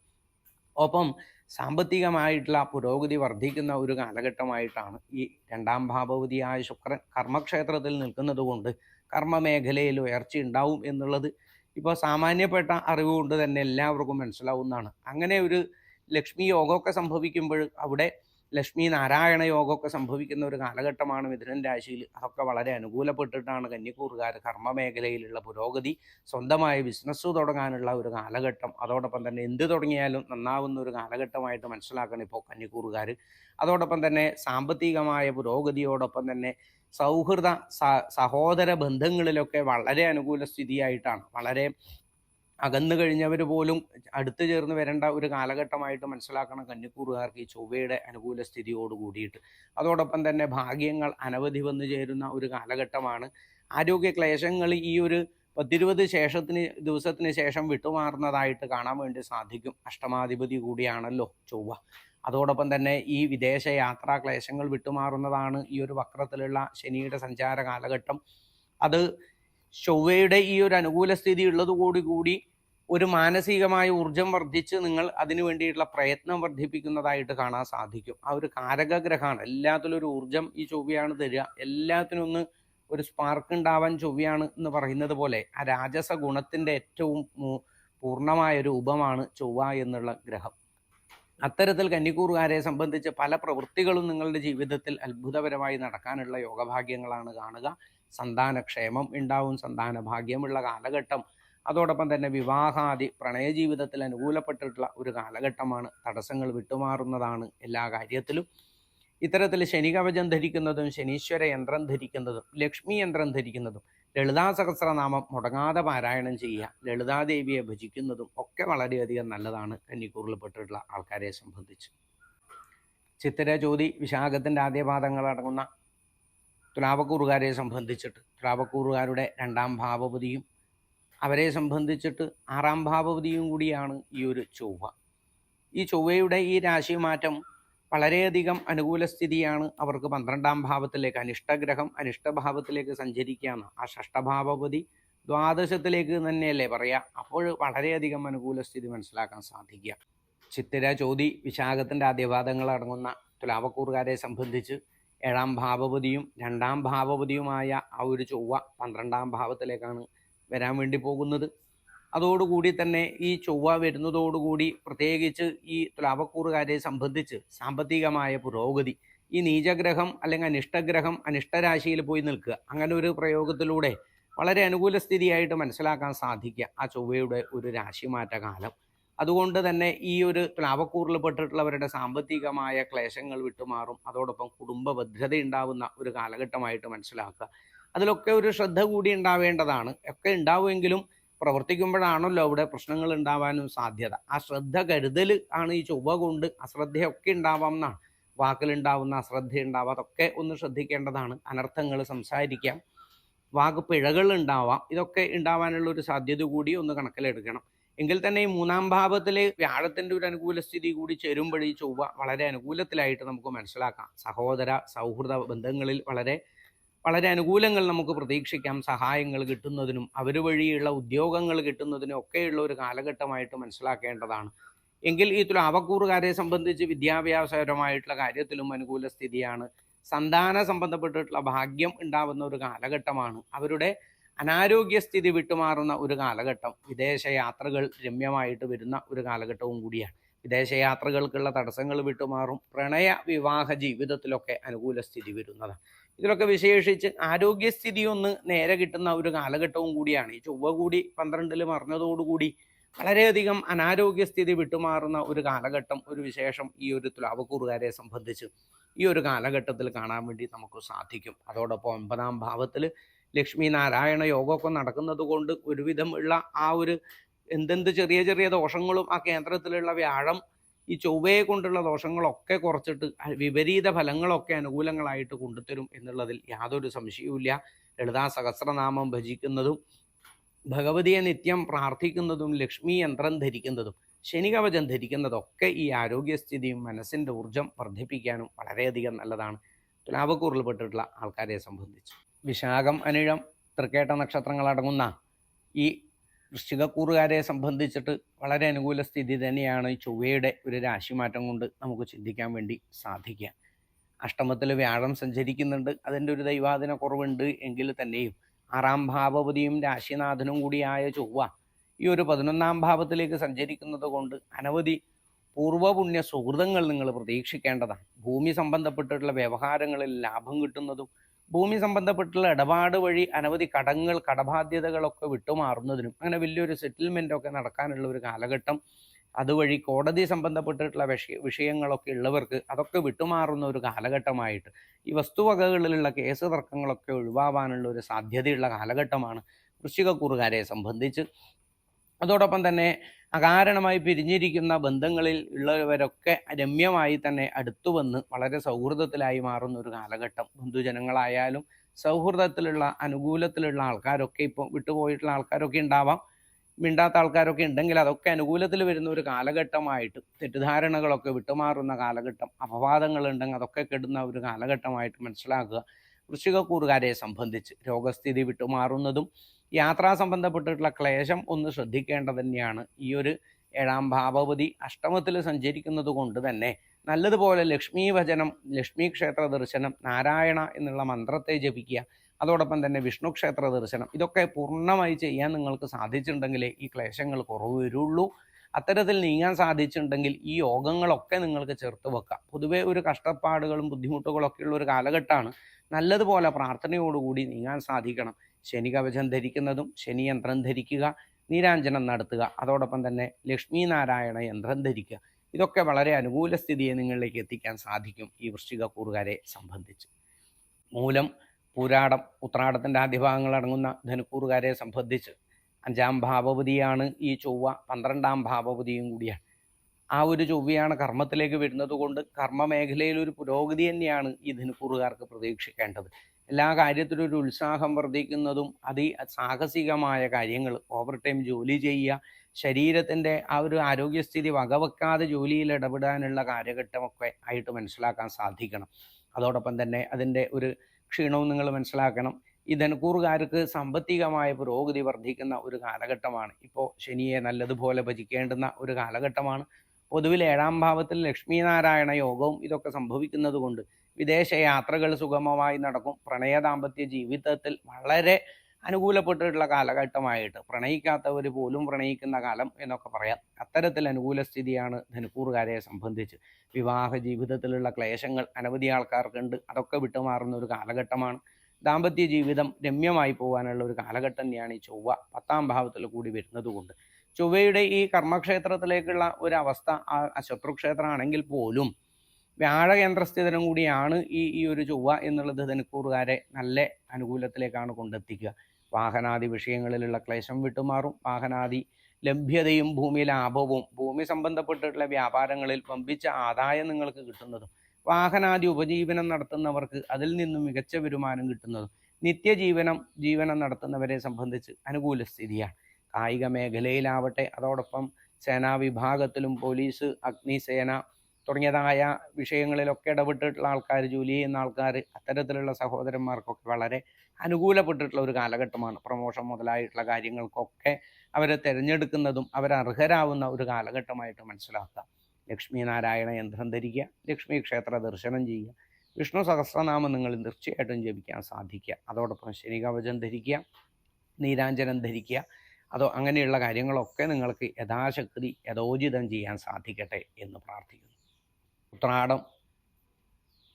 ഒപ്പം സാമ്പത്തികമായിട്ടുള്ള പുരോഗതി വർദ്ധിക്കുന്ന ഒരു കാലഘട്ടമായിട്ടാണ് ഈ രണ്ടാം ഭാവവതിയായ ശുക്രൻ കർമ്മക്ഷേത്രത്തിൽ നിൽക്കുന്നത് കൊണ്ട് കർമ്മമേഖലയിൽ ഉയർച്ച ഉണ്ടാവും എന്നുള്ളത് ഇപ്പോൾ സാമാന്യപ്പെട്ട അറിവ് കൊണ്ട് തന്നെ എല്ലാവർക്കും മനസ്സിലാവുന്നതാണ്. അങ്ങനെ ഒരു ലക്ഷ്മി യോഗമൊക്കെ സംഭവിക്കുമ്പോൾ അവിടെ ലക്ഷ്മി നാരായണ യോഗമൊക്കെ സംഭവിക്കുന്ന ഒരു കാലഘട്ടമാണ് മിഥുനൻ രാശിയിൽ. അതൊക്കെ വളരെ അനുകൂലപ്പെട്ടിട്ടാണ് കന്യക്കൂറുകാർ കർമ്മമേഖലയിലുള്ള പുരോഗതി സ്വന്തമായ ബിസിനസ് തുടങ്ങാനുള്ള ഒരു കാലഘട്ടം അതോടൊപ്പം തന്നെ എന്ത് തുടങ്ങിയാലും നന്നാവുന്ന ഒരു കാലഘട്ടമായിട്ട് മനസ്സിലാക്കണം ഇപ്പോൾ കന്യക്കൂറുകാർ അതോടൊപ്പം തന്നെ സാമ്പത്തികമായ പുരോഗതിയോടൊപ്പം തന്നെ സൗഹൃദ സഹോദര ബന്ധങ്ങളിലൊക്കെ വളരെ അനുകൂല സ്ഥിതിയായിട്ടാണ്. വളരെ അകന്നു കഴിഞ്ഞവർ പോലും അടുത്തു ചേർന്ന് വരേണ്ട ഒരു കാലഘട്ടമായിട്ട് മനസ്സിലാക്കണം കന്നിക്കൂറുകാർക്ക് ഈ ചൊവ്വയുടെ അനുകൂല സ്ഥിതിയോട് കൂടിയിട്ട്. അതോടൊപ്പം തന്നെ ഭാഗ്യങ്ങൾ അനവധി വന്നു ചേരുന്ന ഒരു കാലഘട്ടമാണ്. ആരോഗ്യ ക്ലേശങ്ങൾ ഈ ഒരു പത്തിരുപത് ശേഷത്തിന് ദിവസത്തിന് ശേഷം വിട്ടുമാറുന്നതായിട്ട് കാണാൻ വേണ്ടി സാധിക്കും. അഷ്ടമാധിപതി കൂടിയാണല്ലോ ചൊവ്വ. അതോടൊപ്പം തന്നെ ഈ വിദേശ യാത്രാ ക്ലേശങ്ങൾ വിട്ടുമാറുന്നതാണ് ഈ ഒരു വക്രത്തിലുള്ള ശനിയുടെ സഞ്ചാര കാലഘട്ടം. അത് ചൊവ്വയുടെ ഈ ഒരു അനുകൂല സ്ഥിതി ഉള്ളതുകൂടി കൂടി ഒരു മാനസികമായ ഊർജം വർദ്ധിച്ച് നിങ്ങൾ അതിനു വേണ്ടിയിട്ടുള്ള പ്രയത്നം വർദ്ധിപ്പിക്കുന്നതായിട്ട് കാണാൻ സാധിക്കും. ആ ഒരു കാരകഗ്രഹമാണ്. എല്ലാത്തിലും ഒരു ഊർജം ഈ ചൊവ്വയാണ് തരിക. എല്ലാത്തിനും ഒന്ന് ഒരു സ്പാർക്ക് ഉണ്ടാവാൻ ചൊവ്വയാണ് എന്ന് പറയുന്നത് പോലെ ആ രാജസ ഗുണത്തിന്റെ ഏറ്റവും പൂർണമായ ഒരു ഉപമാണ് ചൊവ്വ എന്നുള്ള ഗ്രഹം. അത്തരത്തിൽ കന്നിക്കൂറുകാരെ സംബന്ധിച്ച് പല പ്രവൃത്തികളും നിങ്ങളുടെ ജീവിതത്തിൽ അത്ഭുതപരമായി നടക്കാനുള്ള യോഗഭാഗ്യങ്ങളാണ് കാണുക. സന്താനക്ഷേമം ഉണ്ടാവും സന്താന ഭാഗ്യമുള്ള കാലഘട്ടം. അതോടൊപ്പം തന്നെ വിവാഹാദി പ്രണയ ജീവിതത്തിൽ അനുകൂലപ്പെട്ടിട്ടുള്ള ഒരു കാലഘട്ടമാണ് തടസ്സങ്ങൾ വിട്ടുമാറുന്നതാണ് എല്ലാ കാര്യത്തിലും. ഇത്തരത്തിൽ ശനി കവചം ധരിക്കുന്നതും ശനീശ്വര യന്ത്രം ധരിക്കുന്നതും ലക്ഷ്മി യന്ത്രം ധരിക്കുന്നതും ലളിതാ സഹസ്രനാമം മുടങ്ങാതെ പാരായണം ചെയ്യുക ലളിതാദേവിയെ ഭജിക്കുന്നതും ഒക്കെ വളരെയധികം നല്ലതാണ് കന്നിക്കൂറിൽപ്പെട്ടിട്ടുള്ള ആൾക്കാരെ സംബന്ധിച്ച്. ചിത്തിര ജ്യോതി വിശാഖത്തിന്റെ ആദ്യ പാദങ്ങൾ അടങ്ങുന്ന തുലാവക്കൂറുകാരെ സംബന്ധിച്ചിട്ട് തുലാവക്കൂറുകാരുടെ രണ്ടാം ഭാവപതിയും അവരെ സംബന്ധിച്ചിട്ട് ആറാം ഭാവപതിയും കൂടിയാണ് ഈ ഒരു ചൊവ്വ. ഈ ചൊവ്വയുടെ ഈ രാശിമാറ്റം വളരെയധികം അനുകൂല സ്ഥിതിയാണ് അവർക്ക് പന്ത്രണ്ടാം ഭാവത്തിലേക്ക് അനിഷ്ടഗ്രഹം അനിഷ്ടഭാവത്തിലേക്ക് സഞ്ചരിക്കുകയാണ്. ആ ഷഷ്ടഭാവപതി ദ്വാദശത്തിലേക്ക് തന്നെയല്ലേ പറയാം അപ്പോൾ വളരെയധികം അനുകൂല സ്ഥിതി മനസ്സിലാക്കാൻ സാധിക്കുക. ചിത്തിര ചോതി വിശാഖത്തിന്റെ ആദ്യപാദങ്ങൾ അടങ്ങുന്ന തുലാവക്കൂറുകാരെ സംബന്ധിച്ച് ഏഴാം ഭാവപതിയും രണ്ടാം ഭാവപതിയുമായ ആ ഒരു ചൊവ്വ പന്ത്രണ്ടാം ഭാവത്തിലേക്കാണ് വരാൻ വേണ്ടി പോകുന്നത്. അതോടുകൂടി തന്നെ ഈ ചൊവ്വ വരുന്നതോടുകൂടി പ്രത്യേകിച്ച് ഈ തുലാവക്കൂറുകാരെ സംബന്ധിച്ച് സാമ്പത്തികമായ പുരോഗതി ഈ നീചഗ്രഹം അല്ലെങ്കിൽ അനിഷ്ടഗ്രഹം അനിഷ്ടരാശിയിൽ പോയി നിൽക്കുക അങ്ങനെ ഒരു പ്രയോഗത്തിലൂടെ വളരെ അനുകൂല സ്ഥിതിയായിട്ട് മനസ്സിലാക്കാൻ സാധിക്കുക ആ ചൊവ്വയുടെ ഒരു രാശിമാറ്റ കാലം അതുകൊണ്ട് തന്നെ ഈ ഒരു തുലാവക്കൂറിൽ പെട്ടിട്ടുള്ളവരുടെ സാമ്പത്തികമായ ക്ലേശങ്ങൾ വിട്ടുമാറും. അതോടൊപ്പം കുടുംബ ഭദ്രത ഉണ്ടാവുന്ന ഒരു കാലഘട്ടമായിട്ട് മനസ്സിലാക്കുക. അതിലൊക്കെ ഒരു ശ്രദ്ധ കൂടി ഉണ്ടാവേണ്ടതാണ്. ഒക്കെ ഉണ്ടാവുമെങ്കിലും പ്രവർത്തിക്കുമ്പോഴാണല്ലോ അവിടെ പ്രശ്നങ്ങൾ ഉണ്ടാവാനും സാധ്യത. ആ ശ്രദ്ധ കരുതൽ ആണ് ഈ ചൊവ്വ കൊണ്ട് അശ്രദ്ധയൊക്കെ ഉണ്ടാവാം എന്നാണ്. വാക്കിലുണ്ടാവുന്ന അശ്രദ്ധ ഉണ്ടാവാം അതൊക്കെ ഒന്ന് ശ്രദ്ധിക്കേണ്ടതാണ്. അനർത്ഥങ്ങൾ സംസാരിക്കാം. വാക്ക് പിഴകൾ ഉണ്ടാവാം ഇതൊക്കെ ഉണ്ടാവാനുള്ള ഒരു സാധ്യത കൂടി ഒന്ന് കണക്കിലെടുക്കണം. എങ്കിൽ തന്നെ ഈ മൂന്നാം ഭാവത്തിലെ വ്യാഴത്തിന്റെ ഒരു അനുകൂല സ്ഥിതി കൂടി ചേരുമ്പോൾ ഈ ചൊവ്വ വളരെ അനുകൂലത്തിലായിട്ട് നമുക്ക് മനസ്സിലാക്കാം. സഹോദര സൗഹൃദ ബന്ധങ്ങളിൽ വളരെ വളരെ അനുകൂലങ്ങൾ നമുക്ക് പ്രതീക്ഷിക്കാം. സഹായങ്ങൾ കിട്ടുന്നതിനും അവർ വഴിയുള്ള ഉദ്യോഗങ്ങൾ കിട്ടുന്നതിനും ഒക്കെയുള്ള ഒരു കാലഘട്ടമായിട്ട് മനസ്സിലാക്കേണ്ടതാണ്. എങ്കിൽ ഈ തുലാവക്കൂറുകാരെ സംബന്ധിച്ച് വിദ്യാഭ്യാസപരമായിട്ടുള്ള കാര്യത്തിലും അനുകൂല സ്ഥിതിയാണ്. സന്താന സംബന്ധപ്പെട്ടിട്ടുള്ള ഭാഗ്യം ഉണ്ടാവുന്ന ഒരു കാലഘട്ടമാണ്. അവരുടെ അനാരോഗ്യസ്ഥിതി വിട്ടുമാറുന്ന ഒരു കാലഘട്ടം. വിദേശയാത്രകൾ രമ്യമായിട്ട് വരുന്ന ഒരു കാലഘട്ടവും കൂടിയാണ്. വിദേശയാത്രകൾക്കുള്ള തടസ്സങ്ങൾ വിട്ടുമാറും. പ്രണയ വിവാഹ ജീവിതത്തിലൊക്കെ അനുകൂല സ്ഥിതി വരുന്നതാണ്. ഇതിലൊക്കെ വിശേഷിച്ച് ആരോഗ്യസ്ഥിതി ഒന്ന് നേരെ കിട്ടുന്ന ഒരു കാലഘട്ടവും കൂടിയാണ്. ഈ ചൊവ്വ കൂടി പന്ത്രണ്ടിൽ മറിഞ്ഞതോടുകൂടി വളരെയധികം അനാരോഗ്യസ്ഥിതി വിട്ടുമാറുന്ന ഒരു കാലഘട്ടം ഒരു വിശേഷം ഈ ഒരു തുലാവക്കൂറുകാരെ സംബന്ധിച്ച് ഈ ഒരു കാലഘട്ടത്തിൽ കാണാൻ വേണ്ടി നമുക്ക് സാധിക്കും. അതോടൊപ്പം ഒമ്പതാം ഭാവത്തിൽ ലക്ഷ്മി നാരായണ യോഗമൊക്കെ നടക്കുന്നത് കൊണ്ട് ഒരുവിധമുള്ള ആ ഒരു എന്തെന്ത് ചെറിയ ചെറിയ ദോഷങ്ങളും ആ കേന്ദ്രത്തിലുള്ള വ്യാഴം ഈ ചൊവ്വയെ കൊണ്ടുള്ള ദോഷങ്ങളൊക്കെ കുറച്ചിട്ട് വിപരീത ഫലങ്ങളൊക്കെ അനുകൂലങ്ങളായിട്ട് കൊണ്ടുതരും എന്നുള്ളതിൽ യാതൊരു സംശയവുമില്ല. ലളിതാ സഹസ്രനാമം ഭജിക്കുന്നതും ഭഗവതിയെ നിത്യം പ്രാർത്ഥിക്കുന്നതും ലക്ഷ്മി യന്ത്രം ധരിക്കുന്നതും ശനികവചം ധരിക്കുന്നതൊക്കെ ഈ ആരോഗ്യസ്ഥിതിയും മനസ്സിന്റെ ഊർജം വർദ്ധിപ്പിക്കാനും വളരെയധികം നല്ലതാണ്. തുലാവക്കൂറിൽപ്പെട്ടിട്ടുള്ള ആൾക്കാരെ സംബന്ധിച്ച്. വിശാഖം അനിഴം തൃക്കേട്ട നക്ഷത്രങ്ങളടങ്ങുന്ന ഈ വൃശ്ചികക്കൂറുകാരെ സംബന്ധിച്ചിട്ട് വളരെ അനുകൂല സ്ഥിതി തന്നെയാണ് ഈ ചൊവ്വയുടെ ഒരു രാശിമാറ്റം കൊണ്ട് നമുക്ക് ചിന്തിക്കാൻ വേണ്ടി സാധിക്കുക. അഷ്ടമത്തിൽ വ്യാഴം സഞ്ചരിക്കുന്നുണ്ട്. അതിന്റെ ഒരു ദൈവാദിന കുറവുണ്ട്. എങ്കിൽ തന്നെയും ആറാം ഭാവപതിയും രാശിനാഥനും കൂടിയായ ചൊവ്വ ഈ ഒരു പതിനൊന്നാം ഭാവത്തിലേക്ക് സഞ്ചരിക്കുന്നത് കൊണ്ട് അനവധി പൂർവപുണ്യ സുഹൃതങ്ങൾ നിങ്ങൾ പ്രതീക്ഷിക്കേണ്ടതാണ്. ഭൂമി സംബന്ധപ്പെട്ടിട്ടുള്ള വ്യവഹാരങ്ങളിൽ ലാഭം കിട്ടുന്നതും ഭൂമി സംബന്ധപ്പെട്ടുള്ള ഇടപാട് വഴി അനവധി കടങ്ങൾ കടബാധ്യതകളൊക്കെ വിട്ടുമാറുന്നതിനും അങ്ങനെ വലിയൊരു സെറ്റിൽമെന്റ് ഒക്കെ നടക്കാനുള്ള ഒരു കാലഘട്ടം അതുവഴി കോടതി സംബന്ധപ്പെട്ടിട്ടുള്ള വിഷയ വിഷയങ്ങളൊക്കെ ഉള്ളവർക്ക് അതൊക്കെ വിട്ടുമാറുന്ന ഒരു കാലഘട്ടമായിട്ട് ഈ വസ്തുവകകളിലുള്ള കേസ് തർക്കങ്ങളൊക്കെ ഒഴിവാവാനുള്ള ഒരു സാധ്യതയുള്ള കാലഘട്ടമാണ് വൃശ്ചികക്കൂറുകാരെ സംബന്ധിച്ച്. അതോടൊപ്പം തന്നെ അകാരണമായി പിരിഞ്ഞിരിക്കുന്ന ബന്ധങ്ങളിൽ ഉള്ളവരൊക്കെ രമ്യമായി തന്നെ അടുത്തു വന്ന് വളരെ സൗഹൃദത്തിലായി മാറുന്ന ഒരു കാലഘട്ടം. ബന്ധുജനങ്ങളായാലും സൗഹൃദത്തിലുള്ള അനുകൂലത്തിലുള്ള ആൾക്കാരൊക്കെ ഇപ്പോൾ വിട്ടുപോയിട്ടുള്ള ആൾക്കാരൊക്കെ ഉണ്ടാവാം. മിണ്ടാത്ത ആൾക്കാരൊക്കെ ഉണ്ടെങ്കിൽ അതൊക്കെ അനുകൂലത്തിൽ വരുന്ന ഒരു കാലഘട്ടമായിട്ട് തെറ്റിദ്ധാരണകളൊക്കെ വിട്ടുമാറുന്ന കാലഘട്ടം അപവാദങ്ങൾ ഉണ്ടെങ്കിൽ അതൊക്കെ കെടുന്ന ഒരു കാലഘട്ടമായിട്ട് മനസ്സിലാക്കുക. വൃശ്ചികക്കൂറുകാരെ സംബന്ധിച്ച് രോഗസ്ഥിതി വിട്ടുമാറുന്നതും യാത്രാ സംബന്ധപ്പെട്ടിട്ടുള്ള ക്ലേശം ഒന്ന് ശ്രദ്ധിക്കേണ്ടത് തന്നെയാണ്. ഈ ഒരു ഏഴാം ഭാവവതി അഷ്ടമത്തിൽ സഞ്ചരിക്കുന്നത് കൊണ്ട് തന്നെ നല്ലതുപോലെ ലക്ഷ്മി ഭജനം ലക്ഷ്മി ക്ഷേത്ര ദർശനം നാരായണ എന്നുള്ള മന്ത്രത്തെ ജപിക്കുക അതോടൊപ്പം തന്നെ വിഷ്ണു ക്ഷേത്ര ദർശനം ഇതൊക്കെ പൂർണമായി ചെയ്യാൻ നിങ്ങൾക്ക് സാധിച്ചിട്ടുണ്ടെങ്കിലേ ഈ ക്ലേശങ്ങൾ കുറവ് വരുള്ളൂ. അത്തരത്തിൽ നീങ്ങാൻ സാധിച്ചിട്ടുണ്ടെങ്കിൽ ഈ യോഗങ്ങളൊക്കെ നിങ്ങൾക്ക് ചേർത്ത് വെക്കാം. പൊതുവെ ഒരു കഷ്ടപ്പാടുകളും ബുദ്ധിമുട്ടുകളൊക്കെയുള്ള ഒരു കാലഘട്ടമാണ്. നല്ലതുപോലെ പ്രാർത്ഥനയോടുകൂടി നീങ്ങാൻ സാധിക്കണം. ശനി കവചം ധരിക്കുന്നതും ശനി യന്ത്രം ധരിക്കുക നീരാഞ്ജനം നടത്തുക അതോടൊപ്പം തന്നെ ലക്ഷ്മി നാരായണ യന്ത്രം ധരിക്കുക. ഇതൊക്കെ വളരെ അനുകൂല സ്ഥിതിയെ നിങ്ങളിലേക്ക് എത്തിക്കാൻ സാധിക്കും ഈ വൃശ്ചിക കൂറുകാരെ സംബന്ധിച്ച്. മൂലം പൂരാടം ഉത്രാടത്തിന്റെ ആദ്യഭാഗങ്ങൾ അടങ്ങുന്ന ധനുക്കൂറുകാരെ സംബന്ധിച്ച് അഞ്ചാം ഭാവപതിയാണ് ഈ ചൊവ്വ പന്ത്രണ്ടാം ഭാവപതിയും കൂടിയാണ്. ആ ഒരു ചൊവ്വയാണ് കർമ്മത്തിലേക്ക് വരുന്നത് കൊണ്ട് കർമ്മ മേഖലയിൽ ഒരു പുരോഗതി തന്നെയാണ് ഈ ധനുക്കൂറുകാർക്ക് പ്രതീക്ഷിക്കേണ്ടത്. എല്ലാ കാര്യത്തിലും ഒരു ഉത്സാഹം വർദ്ധിക്കുന്നതും അതി സാഹസികമായ കാര്യങ്ങൾ. ഓവർ ടൈം ജോലി ചെയ്യുക ശരീരത്തിന്റെ ആ ഒരു ആരോഗ്യസ്ഥിതി വകവെക്കാതെ ജോലിയിൽ ഇടപെടാനുള്ള കാലഘട്ടമൊക്കെ ആയിട്ട് മനസ്സിലാക്കാൻ സാധിക്കണം. അതോടൊപ്പം തന്നെ അതിന്റെ ഒരു ക്ഷീണവും നിങ്ങൾ മനസ്സിലാക്കണം. ഈ ധനക്കൂറുകാർക്ക് സാമ്പത്തികമായ പുരോഗതി വർദ്ധിക്കുന്ന ഒരു കാലഘട്ടമാണ്. ഇപ്പോൾ ശനിയെ നല്ലതുപോലെ ഭജിക്കേണ്ടുന്ന ഒരു കാലഘട്ടമാണ്. പൊതുവിൽ ഏഴാം ഭാവത്തിൽ ലക്ഷ്മീനാരായണ യോഗവും ഇതൊക്കെ സംഭവിക്കുന്നത് കൊണ്ട് വിദേശ യാത്രകൾ സുഗമമായി നടക്കും. പ്രണയ ദാമ്പത്യ ജീവിതത്തിൽ വളരെ അനുകൂലപ്പെട്ടിട്ടുള്ള കാലഘട്ടമായിട്ട് പ്രണയിക്കാത്തവർ പോലും പ്രണയിക്കുന്ന കാലം എന്നൊക്കെ പറയാം. അത്തരത്തിൽ അനുകൂല സ്ഥിതിയാണ് ധനുക്കൂറുകാരെ സംബന്ധിച്ച്. വിവാഹ ജീവിതത്തിലുള്ള ക്ലേശങ്ങൾ അനവധി ആൾക്കാർക്കുണ്ട്. അതൊക്കെ വിട്ടുമാറുന്ന ഒരു കാലഘട്ടമാണ്. ദാമ്പത്യ ജീവിതം രമ്യമായി പോകാനുള്ള ഒരു കാലഘട്ടം തന്നെയാണ് ഈ ചൊവ്വ പത്താം ഭാവത്തിൽ കൂടി വരുന്നതുകൊണ്ട്. ചൊവ്വയുടെ ഈ കർമ്മക്ഷേത്രത്തിലേക്കുള്ള ഒരു അവസ്ഥ ആ ശത്രുക്ഷേത്രമാണെങ്കിൽ പോലും വ്യാഴകേന്ദ്രസ്ഥിതനും കൂടിയാണ് ഈ ഈ ഒരു ചൊവ്വ എന്നുള്ളത് ധനുക്കൂറുകാരെ നല്ല അനുകൂലത്തിലേക്കാണ് കൊണ്ടെത്തിക്കുക. വാഹനാദി വിഷയങ്ങളിലുള്ള ക്ലേശം വിട്ടുമാറും. വാഹനാദി ലഭ്യതയും ഭൂമി ലാഭവും ഭൂമി സംബന്ധപ്പെട്ടിട്ടുള്ള വ്യാപാരങ്ങളിൽ പമ്പിച്ച ആദായം നിങ്ങൾക്ക് കിട്ടുന്നതും വാഹനാദി ഉപജീവനം നടത്തുന്നവർക്ക് അതിൽ നിന്നും മികച്ച വരുമാനം കിട്ടുന്നതും നിത്യജീവനം ജീവനം നടത്തുന്നവരെ സംബന്ധിച്ച് അനുകൂല സ്ഥിതിയാണ് കായിക മേഖലയിലാവട്ടെ അതോടൊപ്പം സേനാ വിഭാഗത്തിലും പോലീസ് അഗ്നിസേന തുടങ്ങിയതായ വിഷയങ്ങളിലൊക്കെ ഇടപെട്ടിട്ടുള്ള ആൾക്കാർ ജോലി ചെയ്യുന്ന ആൾക്കാർ അത്തരത്തിലുള്ള സഹോദരന്മാർക്കൊക്കെ വളരെ അനുകൂലപ്പെട്ടിട്ടുള്ള ഒരു കാലഘട്ടമാണ്. പ്രമോഷൻ മുതലായിട്ടുള്ള കാര്യങ്ങൾക്കൊക്കെ അവരെ തിരഞ്ഞെടുക്കുന്നതും അവരർഹരാവുന്ന ഒരു കാലഘട്ടമായിട്ട് മനസ്സിലാക്കുക. ലക്ഷ്മി നാരായണ യന്ത്രം ധരിക്കുക ലക്ഷ്മി ക്ഷേത്ര ദർശനം ചെയ്യുക വിഷ്ണു സഹസ്രനാമം നിങ്ങൾ തീർച്ചയായിട്ടും ജപിക്കാൻ സാധിക്കുക. അതോടൊപ്പം ശനികവചം ധരിക്കുക നീരാഞ്ജനം ധരിക്കുക അതോ അങ്ങനെയുള്ള കാര്യങ്ങളൊക്കെ നിങ്ങൾക്ക് യഥാശക്തി യഥോചിതം ചെയ്യാൻ സാധിക്കട്ടെ എന്ന് പ്രാർത്ഥിക്കുന്നു. ഉത്രാടം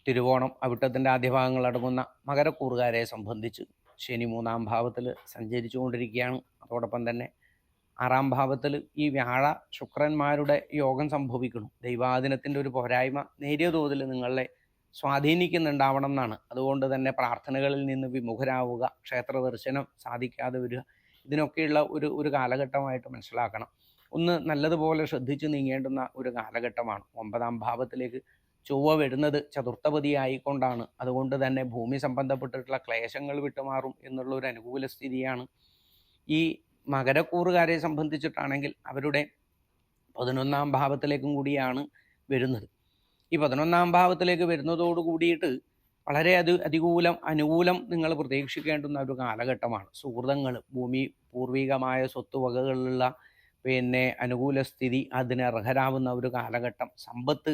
തിരുവോണം അവിട്ടത്തിന്റെ ആദ്യഭാഗങ്ങൾ അടങ്ങുന്ന മകരക്കൂറുകാരെ സംബന്ധിച്ച് ശനി മൂന്നാം ഭാവത്തിൽ സഞ്ചരിച്ചു കൊണ്ടിരിക്കുകയാണ് അതോടൊപ്പം തന്നെ ആറാം ഭാവത്തിൽ ഈ വ്യാഴ ശുക്രന്മാരുടെ യോഗം സംഭവിക്കണം ദൈവാദിനത്തിന്റെ ഒരു പോരായ്മ നേരിയ തോതിൽ നിങ്ങളെ സ്വാധീനിക്കുന്നുണ്ടാവണം എന്നാണ്. അതുകൊണ്ട് തന്നെ പ്രാർത്ഥനകളിൽ നിന്ന് വിമുഖരാവുക ക്ഷേത്ര ദർശനം സാധിക്കാതെ വരിക ഇതിനൊക്കെയുള്ള ഒരു ഒരു കാലഘട്ടമായിട്ട് മനസ്സിലാക്കണം. ഒന്ന് നല്ലതുപോലെ ശ്രദ്ധിച്ചു നീങ്ങേണ്ടുന്ന ഒരു കാലഘട്ടമാണ്. ഒമ്പതാം ഭാവത്തിലേക്ക് ചൊവ്വ വരുന്നത് ചതുർത്ഥപതി ആയിക്കൊണ്ടാണ് അതുകൊണ്ട് തന്നെ ഭൂമി സംബന്ധപ്പെട്ടിട്ടുള്ള ക്ലേശങ്ങൾ വിട്ടുമാറും എന്നുള്ള ഒരു അനുകൂല സ്ഥിതിയാണ്. ഈ മകരക്കൂറുകാരെ സംബന്ധിച്ചിട്ടാണെങ്കിൽ അവരുടെ പതിനൊന്നാം ഭാവത്തിലേക്കും കൂടിയാണ് വരുന്നത്. ഈ പതിനൊന്നാം ഭാവത്തിലേക്ക് വരുന്നതോട് കൂടിയിട്ട് വളരെ അത് അതികൂലം അനുകൂലം നിങ്ങൾ പ്രതീക്ഷിക്കേണ്ടുന്ന ഒരു കാലഘട്ടമാണ്. സുഹൃതങ്ങൾ ഭൂമി പൂർവികമായ സ്വത്തുവകകളിലുള്ള പിന്നെ അനുകൂല സ്ഥിതി അതിന് അർഹരാവുന്ന ഒരു കാലഘട്ടം. സമ്പത്ത്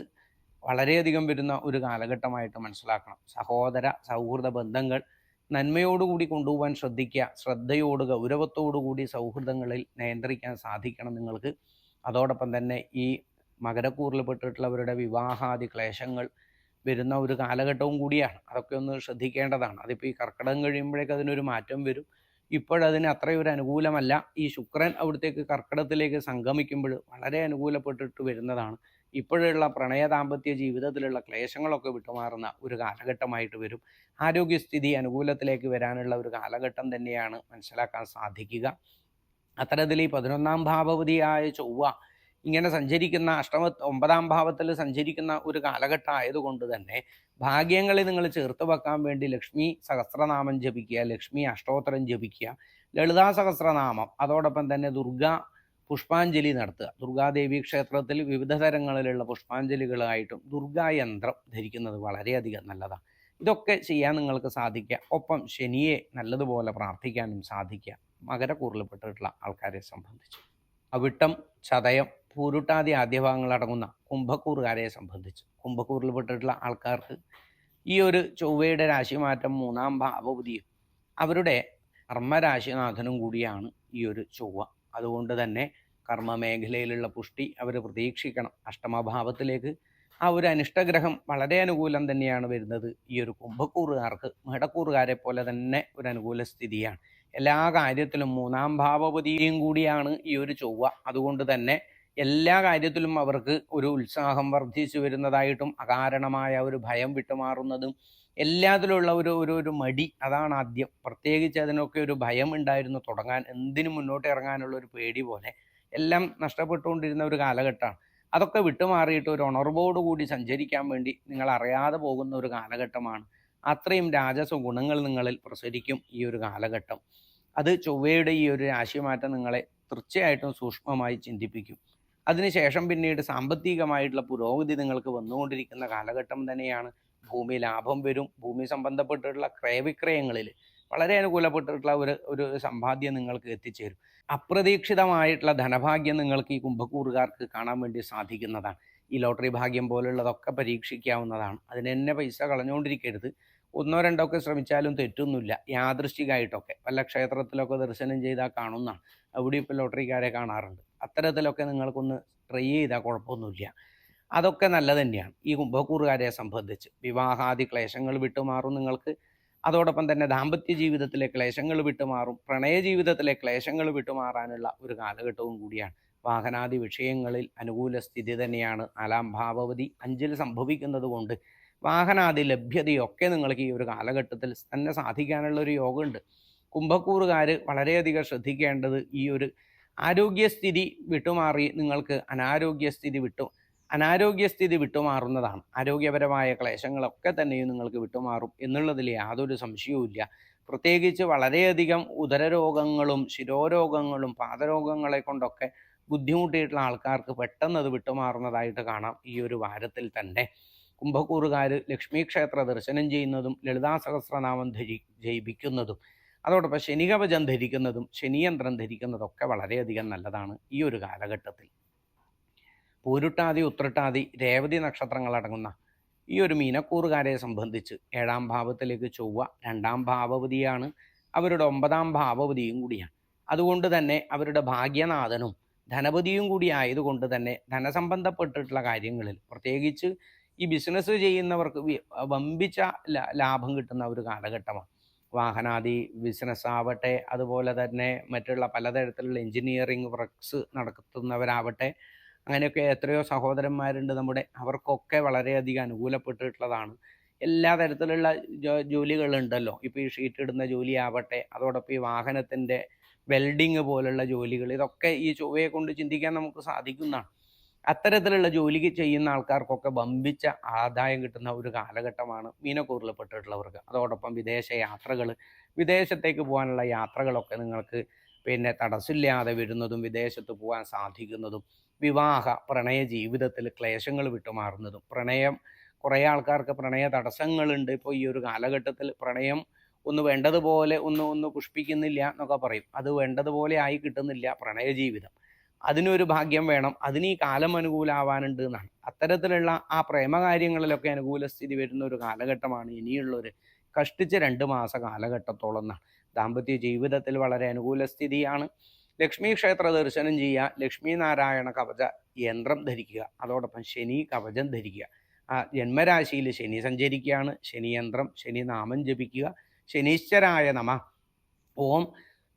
വളരെയധികം വരുന്ന ഒരു കാലഘട്ടമായിട്ട് മനസ്സിലാക്കണം. സഹോദര സൗഹൃദ ബന്ധങ്ങൾ നന്മയോടുകൂടി കൊണ്ടുപോകാൻ ശ്രദ്ധിക്കുക. ശ്രദ്ധയോട് ഗൗരവത്തോടുകൂടി സൗഹൃദങ്ങളിൽ നിയന്ത്രിക്കാൻ സാധിക്കണം നിങ്ങൾക്ക്. അതോടൊപ്പം തന്നെ ഈ മകരക്കൂറിൽപ്പെട്ടിട്ടുള്ളവരുടെ വിവാഹാദി ക്ലേശങ്ങൾ വരുന്ന ഒരു കാലഘട്ടവും കൂടിയാണ്. അതൊക്കെ ഒന്ന് ശ്രദ്ധിക്കേണ്ടതാണ്. അതിപ്പോൾ ഈ കർക്കിടകം കഴിയുമ്പോഴേക്ക് അതിനൊരു മാറ്റം വരും. ഇപ്പോഴതിന് അത്രയൊരു അനുകൂലമല്ല. ഈ ശുക്രൻ അവിടത്തേക്ക് കർക്കിടത്തിലേക്ക് സംഗമിക്കുമ്പോൾ വളരെ അനുകൂലപ്പെട്ടിട്ട് വരുന്നതാണ്. ഇപ്പോഴുള്ള പ്രണയ ദാമ്പത്യ ജീവിതത്തിലുള്ള ക്ലേശങ്ങളൊക്കെ വിട്ടുമാറുന്ന ഒരു കാലഘട്ടമായിട്ട് വരും. ആരോഗ്യസ്ഥിതി അനുകൂലത്തിലേക്ക് വരാനുള്ള ഒരു കാലഘട്ടം തന്നെയാണ് മനസ്സിലാക്കാൻ സാധിക്കുക. അത്തരത്തിൽ ഈ പതിനൊന്നാം ഭാവവതിയായ ചൊവ്വ ഇങ്ങനെ സഞ്ചരിക്കുന്ന അഷ്ടമ ഒമ്പതാം ഭാവത്തിൽ സഞ്ചരിക്കുന്ന ഒരു കാലഘട്ടം ആയതുകൊണ്ട് തന്നെ ഭാഗ്യങ്ങളെ നിങ്ങൾ ചേർത്ത് വെക്കാൻ വേണ്ടി ലക്ഷ്മി സഹസ്രനാമം ജപിക്കുക ലക്ഷ്മി അഷ്ടോത്തരം ജപിക്കുക ലളിതാ സഹസ്രനാമം അതോടൊപ്പം തന്നെ ദുർഗ പുഷ്പാഞ്ജലി നടത്തുക. ദുർഗാദേവി ക്ഷേത്രത്തിൽ വിവിധ തരങ്ങളിലുള്ള പുഷ്പാഞ്ജലികളായിട്ടും ദുർഗായന്ത്രം ധരിക്കുന്നത് വളരെയധികം നല്ലതാണ്. ഇതൊക്കെ ചെയ്യാൻ നിങ്ങൾക്ക് സാധിക്കുക. ഒപ്പം ശനിയെ നല്ലതുപോലെ പ്രാർത്ഥിക്കാനും സാധിക്കുക. മകരക്കൂറിൽപ്പെട്ടിട്ടുള്ള ആൾക്കാരെ സംബന്ധിച്ച്. അവിട്ടം ചതയം പൂരുട്ടാതി ആദ്യഭാഗങ്ങൾ ഭാഗങ്ങളടങ്ങുന്ന കുംഭക്കൂറുകാരെ സംബന്ധിച്ച് കുംഭക്കൂറിൽ പെട്ടിട്ടുള്ള ആൾക്കാർക്ക് ഈ ഒരു ചൊവ്വയുടെ രാശിമാറ്റം മൂന്നാം ഭാവപതിയും അവരുടെ കർമ്മരാശിനാഥനും കൂടിയാണ് ഈ ഒരു ചൊവ്വ. അതുകൊണ്ട് തന്നെ കർമ്മ മേഖലയിലുള്ള പുഷ്ടി അവർ പ്രതീക്ഷിക്കണം. അഷ്ടമഭാവത്തിലേക്ക് ആ ഒരു അനിഷ്ടഗ്രഹം വളരെ അനുകൂലം തന്നെയാണ് വരുന്നത്. ഈ ഒരു കുംഭക്കൂറുകാർക്ക് മേടക്കൂറുകാരെ പോലെ തന്നെ ഒരു അനുകൂല സ്ഥിതിയാണ്. എല്ലാ കാര്യത്തിലും മൂന്നാം ഭാവപതിയും കൂടിയാണ് ഈ ഒരു ചൊവ്വ. അതുകൊണ്ട് തന്നെ എല്ലാ കാര്യത്തിലും അവർക്ക് ഒരു ഉത്സാഹം വർദ്ധിച്ചു വരുന്നതായിട്ടും അകാരണമായ ഒരു ഭയം വിട്ടുമാറുന്നതും എല്ലാത്തിലുള്ള ഒരു ഒരു ഒരു മടി അതാണ് ആദ്യം. പ്രത്യേകിച്ച് അതിനൊക്കെ ഒരു ഭയം ഉണ്ടായിരുന്നു തുടങ്ങാൻ എന്തിനു മുന്നോട്ട് ഇറങ്ങാനുള്ള ഒരു പേടി പോലെ. എല്ലാം നഷ്ടപ്പെട്ടുകൊണ്ടിരുന്ന ഒരു കാലഘട്ടമാണ്. അതൊക്കെ വിട്ടുമാറിയിട്ട് ഒരു ഉണർവോട് കൂടി സഞ്ചരിക്കാൻ വേണ്ടി നിങ്ങൾ അറിയാതെ പോകുന്ന ഒരു കാലഘട്ടമാണ്. അത്രയും രാജസ ഗുണങ്ങൾ നിങ്ങളിൽ പ്രസരിക്കും ഈ ഒരു കാലഘട്ടം. അത് ചൊവ്വയുടെ ഈ ഒരു രാശിമാറ്റം നിങ്ങളെ തീർച്ചയായിട്ടും സൂക്ഷ്മമായി ചിന്തിപ്പിക്കും. അതിനുശേഷം പിന്നീട് സാമ്പത്തികമായിട്ടുള്ള പുരോഗതി നിങ്ങൾക്ക് വന്നുകൊണ്ടിരിക്കുന്ന കാലഘട്ടം തന്നെയാണ്. ഭൂമി ലാഭം വരും. ഭൂമി സംബന്ധപ്പെട്ടിട്ടുള്ള ക്രയവിക്രയങ്ങളിൽ വളരെ അനുകൂലപ്പെട്ടിട്ടുള്ള ഒരു ഒരു സമ്പാദ്യം നിങ്ങൾക്ക് എത്തിച്ചേരും. അപ്രതീക്ഷിതമായിട്ടുള്ള ധനഭാഗ്യം നിങ്ങൾക്ക് ഈ കുംഭക്കൂറുകാർക്ക് കാണാൻ വേണ്ടി സാധിക്കുന്നതാണ്. ഈ ലോട്ടറി ഭാഗ്യം പോലുള്ളതൊക്കെ പരീക്ഷിക്കാവുന്നതാണ്. അതിന് തന്നെ പൈസ കളഞ്ഞുകൊണ്ടിരിക്കരുത്. ഒന്നോ രണ്ടോ ഒക്കെ ശ്രമിച്ചാലും തെറ്റൊന്നുമില്ല. യാദൃശ്ചികമായിട്ടൊക്കെ. വല്ല ക്ഷേത്രത്തിലൊക്കെ ദർശനം ചെയ്താൽ കാണുന്നതാണ്. അവിടെ ഇപ്പോൾ ലോട്ടറിക്കാരെ കാണാറുണ്ട്. അത്തരത്തിലൊക്കെ നിങ്ങൾക്കൊന്ന് ട്രൈ ചെയ്താൽ കുഴപ്പമൊന്നുമില്ല. അതൊക്കെ നല്ലത് തന്നെയാണ്. ഈ കുംഭക്കൂറുകാരെ സംബന്ധിച്ച് വിവാഹാദി ക്ലേശങ്ങൾ വിട്ടുമാറും നിങ്ങൾക്ക്. അതോടൊപ്പം തന്നെ ദാമ്പത്യ ജീവിതത്തിലെ ക്ലേശങ്ങൾ വിട്ടുമാറും. പ്രണയ ജീവിതത്തിലെ ക്ലേശങ്ങൾ വിട്ടുമാറാനുള്ള ഒരു കാലഘട്ടവും കൂടിയാണ്. വാഹനാദി വിഷയങ്ങളിൽ അനുകൂല സ്ഥിതി തന്നെയാണ്. നാലാം ഭാവവതി അഞ്ചിൽ സംഭവിക്കുന്നത് കൊണ്ട് വാഹനാദി ലഭ്യതയൊക്കെ നിങ്ങൾക്ക് ഈ ഒരു കാലഘട്ടത്തിൽ തന്നെ സാധിക്കാനുള്ള ഒരു യോഗമുണ്ട്. കുംഭക്കൂറുകാർ വളരെയധികം ശ്രദ്ധിക്കേണ്ടത് ഈ ഒരു ആരോഗ്യസ്ഥിതി വിട്ടുമാറി നിങ്ങൾക്ക് അനാരോഗ്യസ്ഥിതി വിട്ടു അനാരോഗ്യസ്ഥിതി വിട്ടുമാറുന്നതാണ്. ആരോഗ്യപരമായ ക്ലേശങ്ങളൊക്കെ തന്നെയും നിങ്ങൾക്ക് വിട്ടുമാറും എന്നുള്ളതിൽ യാതൊരു സംശയവുമില്ല പ്രത്യേകിച്ച് വളരെയധികം ഉദരരോഗങ്ങളും ശിരോരോഗങ്ങളും പാദരോഗങ്ങളെ കൊണ്ടൊക്കെ ബുദ്ധിമുട്ടിയിട്ടുള്ള ആൾക്കാർക്ക് പെട്ടെന്ന് അത് വിട്ടുമാറുന്നതായിട്ട് കാണാം ഈ ഒരു വാരത്തിൽ തന്നെ. കുംഭക്കൂറുകാർ ലക്ഷ്മി ക്ഷേത്ര ദർശനം ചെയ്യുന്നതും ലളിതാ സഹസ്രനാമം ജയിപ്പിക്കുന്നതും അതോടൊപ്പം ശനികവചം ധരിക്കുന്നതും ശനിയന്ത്രം ധരിക്കുന്നതൊക്കെ വളരെയധികം നല്ലതാണ് ഈ ഒരു കാലഘട്ടത്തിൽ. പൂരുട്ടാതി ഉത്രട്ടാതി രേവതി നക്ഷത്രങ്ങളടങ്ങുന്ന ഈ ഒരു മീനക്കൂറുകാരെ സംബന്ധിച്ച് ഏഴാം ഭാവത്തിലേക്ക് ചൊവ്വ രണ്ടാം ഭാവവതിയാണ്. അവരുടെ ഒമ്പതാം ഭാവവതിയും കൂടിയാണ്. അതുകൊണ്ട് തന്നെ അവരുടെ ഭാഗ്യനാഥനും ധനപതിയും കൂടി ആയതുകൊണ്ട് തന്നെ ധനസംബന്ധപ്പെട്ടിട്ടുള്ള കാര്യങ്ങളിൽ പ്രത്യേകിച്ച് ഈ ബിസിനസ് ചെയ്യുന്നവർക്ക് വമ്പിച്ച ലാഭം കിട്ടുന്ന ഒരു കാലഘട്ടമാണ്. വാഹനാദി ബിസിനസ് ആവട്ടെ അതുപോലെ തന്നെ മറ്റുള്ള പലതരത്തിലുള്ള എഞ്ചിനീയറിംഗ് വർക്ക്സ് നടത്തുന്നവരാവട്ടെ അങ്ങനെയൊക്കെ എത്രയോ സഹോദരന്മാരുണ്ട് നമ്മുടെ. അവർക്കൊക്കെ വളരെയധികം അനുകൂലപ്പെട്ടിട്ടുള്ളതാണ്. എല്ലാ തരത്തിലുള്ള ജോലികളുണ്ടല്ലോ. ഇപ്പോൾ ഈ ഷീറ്റ് ഇടുന്ന ജോലി ആവട്ടെ അതോടൊപ്പം ഈ വാഹനത്തിന്റെ വെൽഡിങ് പോലുള്ള ജോലികൾ ഇതൊക്കെ ഈ ചൊവ്വയെ കൊണ്ട് ചിന്തിക്കാൻ നമുക്ക് സാധിക്കുന്നതാണ്. അത്തരത്തിലുള്ള ജോലി ചെയ്യുന്ന ആൾക്കാർക്കൊക്കെ വമ്പിച്ച ആദായം കിട്ടുന്ന ഒരു കാലഘട്ടമാണ് മീനക്കൂറിൽപ്പെട്ടിട്ടുള്ളവർക്ക്. അതോടൊപ്പം വിദേശ യാത്രകൾ വിദേശത്തേക്ക് പോകാനുള്ള യാത്രകളൊക്കെ നിങ്ങൾക്ക് പിന്നെ തടസ്സമില്ലാതെ വരുന്നതും വിദേശത്ത് പോകാൻ സാധിക്കുന്നതും വിവാഹ പ്രണയ ജീവിതത്തിൽ ക്ലേശങ്ങൾ വിട്ടുമാറുന്നതും പ്രണയം കുറേ ആൾക്കാർക്ക് പ്രണയ തടസ്സങ്ങളുണ്ട്. ഇപ്പോൾ ഈ ഒരു കാലഘട്ടത്തിൽ പ്രണയം ഒന്ന് വേണ്ടതുപോലെ ഒന്ന് ഒന്ന് പുഷ്പിക്കുന്നില്ല എന്നൊക്കെ പറയും. അത് വേണ്ടതുപോലെ ആയി കിട്ടുന്നില്ല പ്രണയ ജീവിതം. അതിനൊരു ഭാഗ്യം വേണം. അതിന് ഈ കാലം അനുകൂലമാവാനുണ്ട് എന്നാണ്. അത്തരത്തിലുള്ള ആ പ്രേമകാര്യങ്ങളിലൊക്കെ അനുകൂല സ്ഥിതി വരുന്ന ഒരു കാലഘട്ടമാണ് ഇനിയുള്ളൊരു കഷ്ടിച്ച് രണ്ട് മാസ കാലഘട്ടത്തോളം എന്നാണ്. ദാമ്പത്യ ജീവിതത്തിൽ വളരെ അനുകൂല സ്ഥിതിയാണ്. ലക്ഷ്മി ക്ഷേത്ര ദർശനം ചെയ്യുക ലക്ഷ്മി നാരായണ കവച യന്ത്രം ധരിക്കുക അതോടൊപ്പം ശനി കവചം ധരിക്കുക. ആ ജന്മരാശിയിൽ ശനി സഞ്ചരിക്കുകയാണ്. ശനി യന്ത്രം ശനി നാമം ജപിക്കുക. ശനീശ്വരായ നമ. ഓം.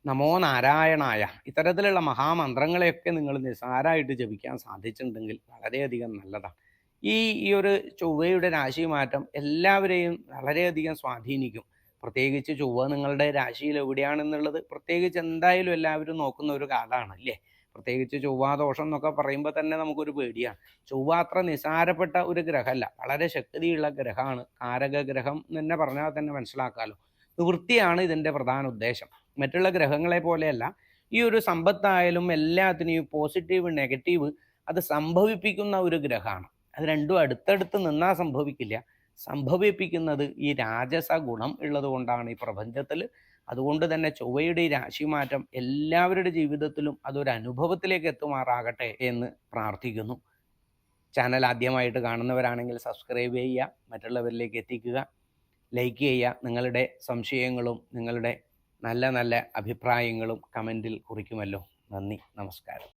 നമോ നാരായണായ. ഇത്തരത്തിലുള്ള മഹാമന്ത്രങ്ങളെയൊക്കെ നിങ്ങൾ നിസ്സാരമായിട്ട് ജപിക്കാൻ സാധിച്ചിട്ടുണ്ടെങ്കിൽ വളരെയധികം നല്ലതാണ്. ഈ ഈ ഒരു ചൊവ്വയുടെ രാശി മാറ്റം എല്ലാവരെയും വളരെയധികം സ്വാധീനിക്കും. പ്രത്യേകിച്ച് ചൊവ്വ നിങ്ങളുടെ രാശിയിൽ എവിടെയാണെന്നുള്ളത് പ്രത്യേകിച്ച് എന്തായാലും എല്ലാവരും നോക്കുന്ന ഒരു കാലമാണ് അല്ലേ പ്രത്യേകിച്ച് ചൊവ്വാദോഷം എന്നൊക്കെ പറയുമ്പോൾ തന്നെ നമുക്കൊരു പേടിയാണ്. ചൊവ്വ അത്ര നിസാരപ്പെട്ട ഒരു ഗ്രഹമല്ല. വളരെ ശക്തിയുള്ള ഗ്രഹമാണ്. കാരക ഗ്രഹം എന്ന് തന്നെ പറഞ്ഞാൽ തന്നെ മനസ്സിലാക്കാമല്ലോ നിവൃത്തിയാണ് ഇതിന്റെ പ്രധാന ഉദ്ദേശം. മറ്റുള്ള ഗ്രഹങ്ങളെ പോലെയല്ല. ഈ ഒരു സമ്പത്തായാലും എല്ലാത്തിനെയും പോസിറ്റീവ് നെഗറ്റീവ് അത് സംഭവിപ്പിക്കുന്ന ഒരു ഗ്രഹമാണ്. അത് രണ്ടും അടുത്തടുത്ത് നിന്നാ സംഭവിക്കില്ല. സംഭവിപ്പിക്കുന്നത് ഈ രാജസ ഗുണം ഉള്ളത് കൊണ്ടാണ് ഈ പ്രപഞ്ചത്തിൽ. അതുകൊണ്ട് തന്നെ ചൊവ്വയുടെ ഈ രാശിമാറ്റം എല്ലാവരുടെ ജീവിതത്തിലും അതൊരു അനുഭവത്തിലേക്ക് എത്തുമാറാകട്ടെ എന്ന് പ്രാർത്ഥിക്കുന്നു. ചാനൽ ആദ്യമായിട്ട് കാണുന്നവരാണെങ്കിൽ സബ്സ്ക്രൈബ് ചെയ്യുക മറ്റുള്ളവരിലേക്ക് എത്തിക്കുക ലൈക്ക് ചെയ്യുക. നിങ്ങളുടെ സംശയങ്ങളും നിങ്ങളുടെ നല്ല നല്ല അഭിപ്രായങ്ങളും കമന്റിൽ കുറിക്കുമല്ലോ. നന്ദി നമസ്കാരം.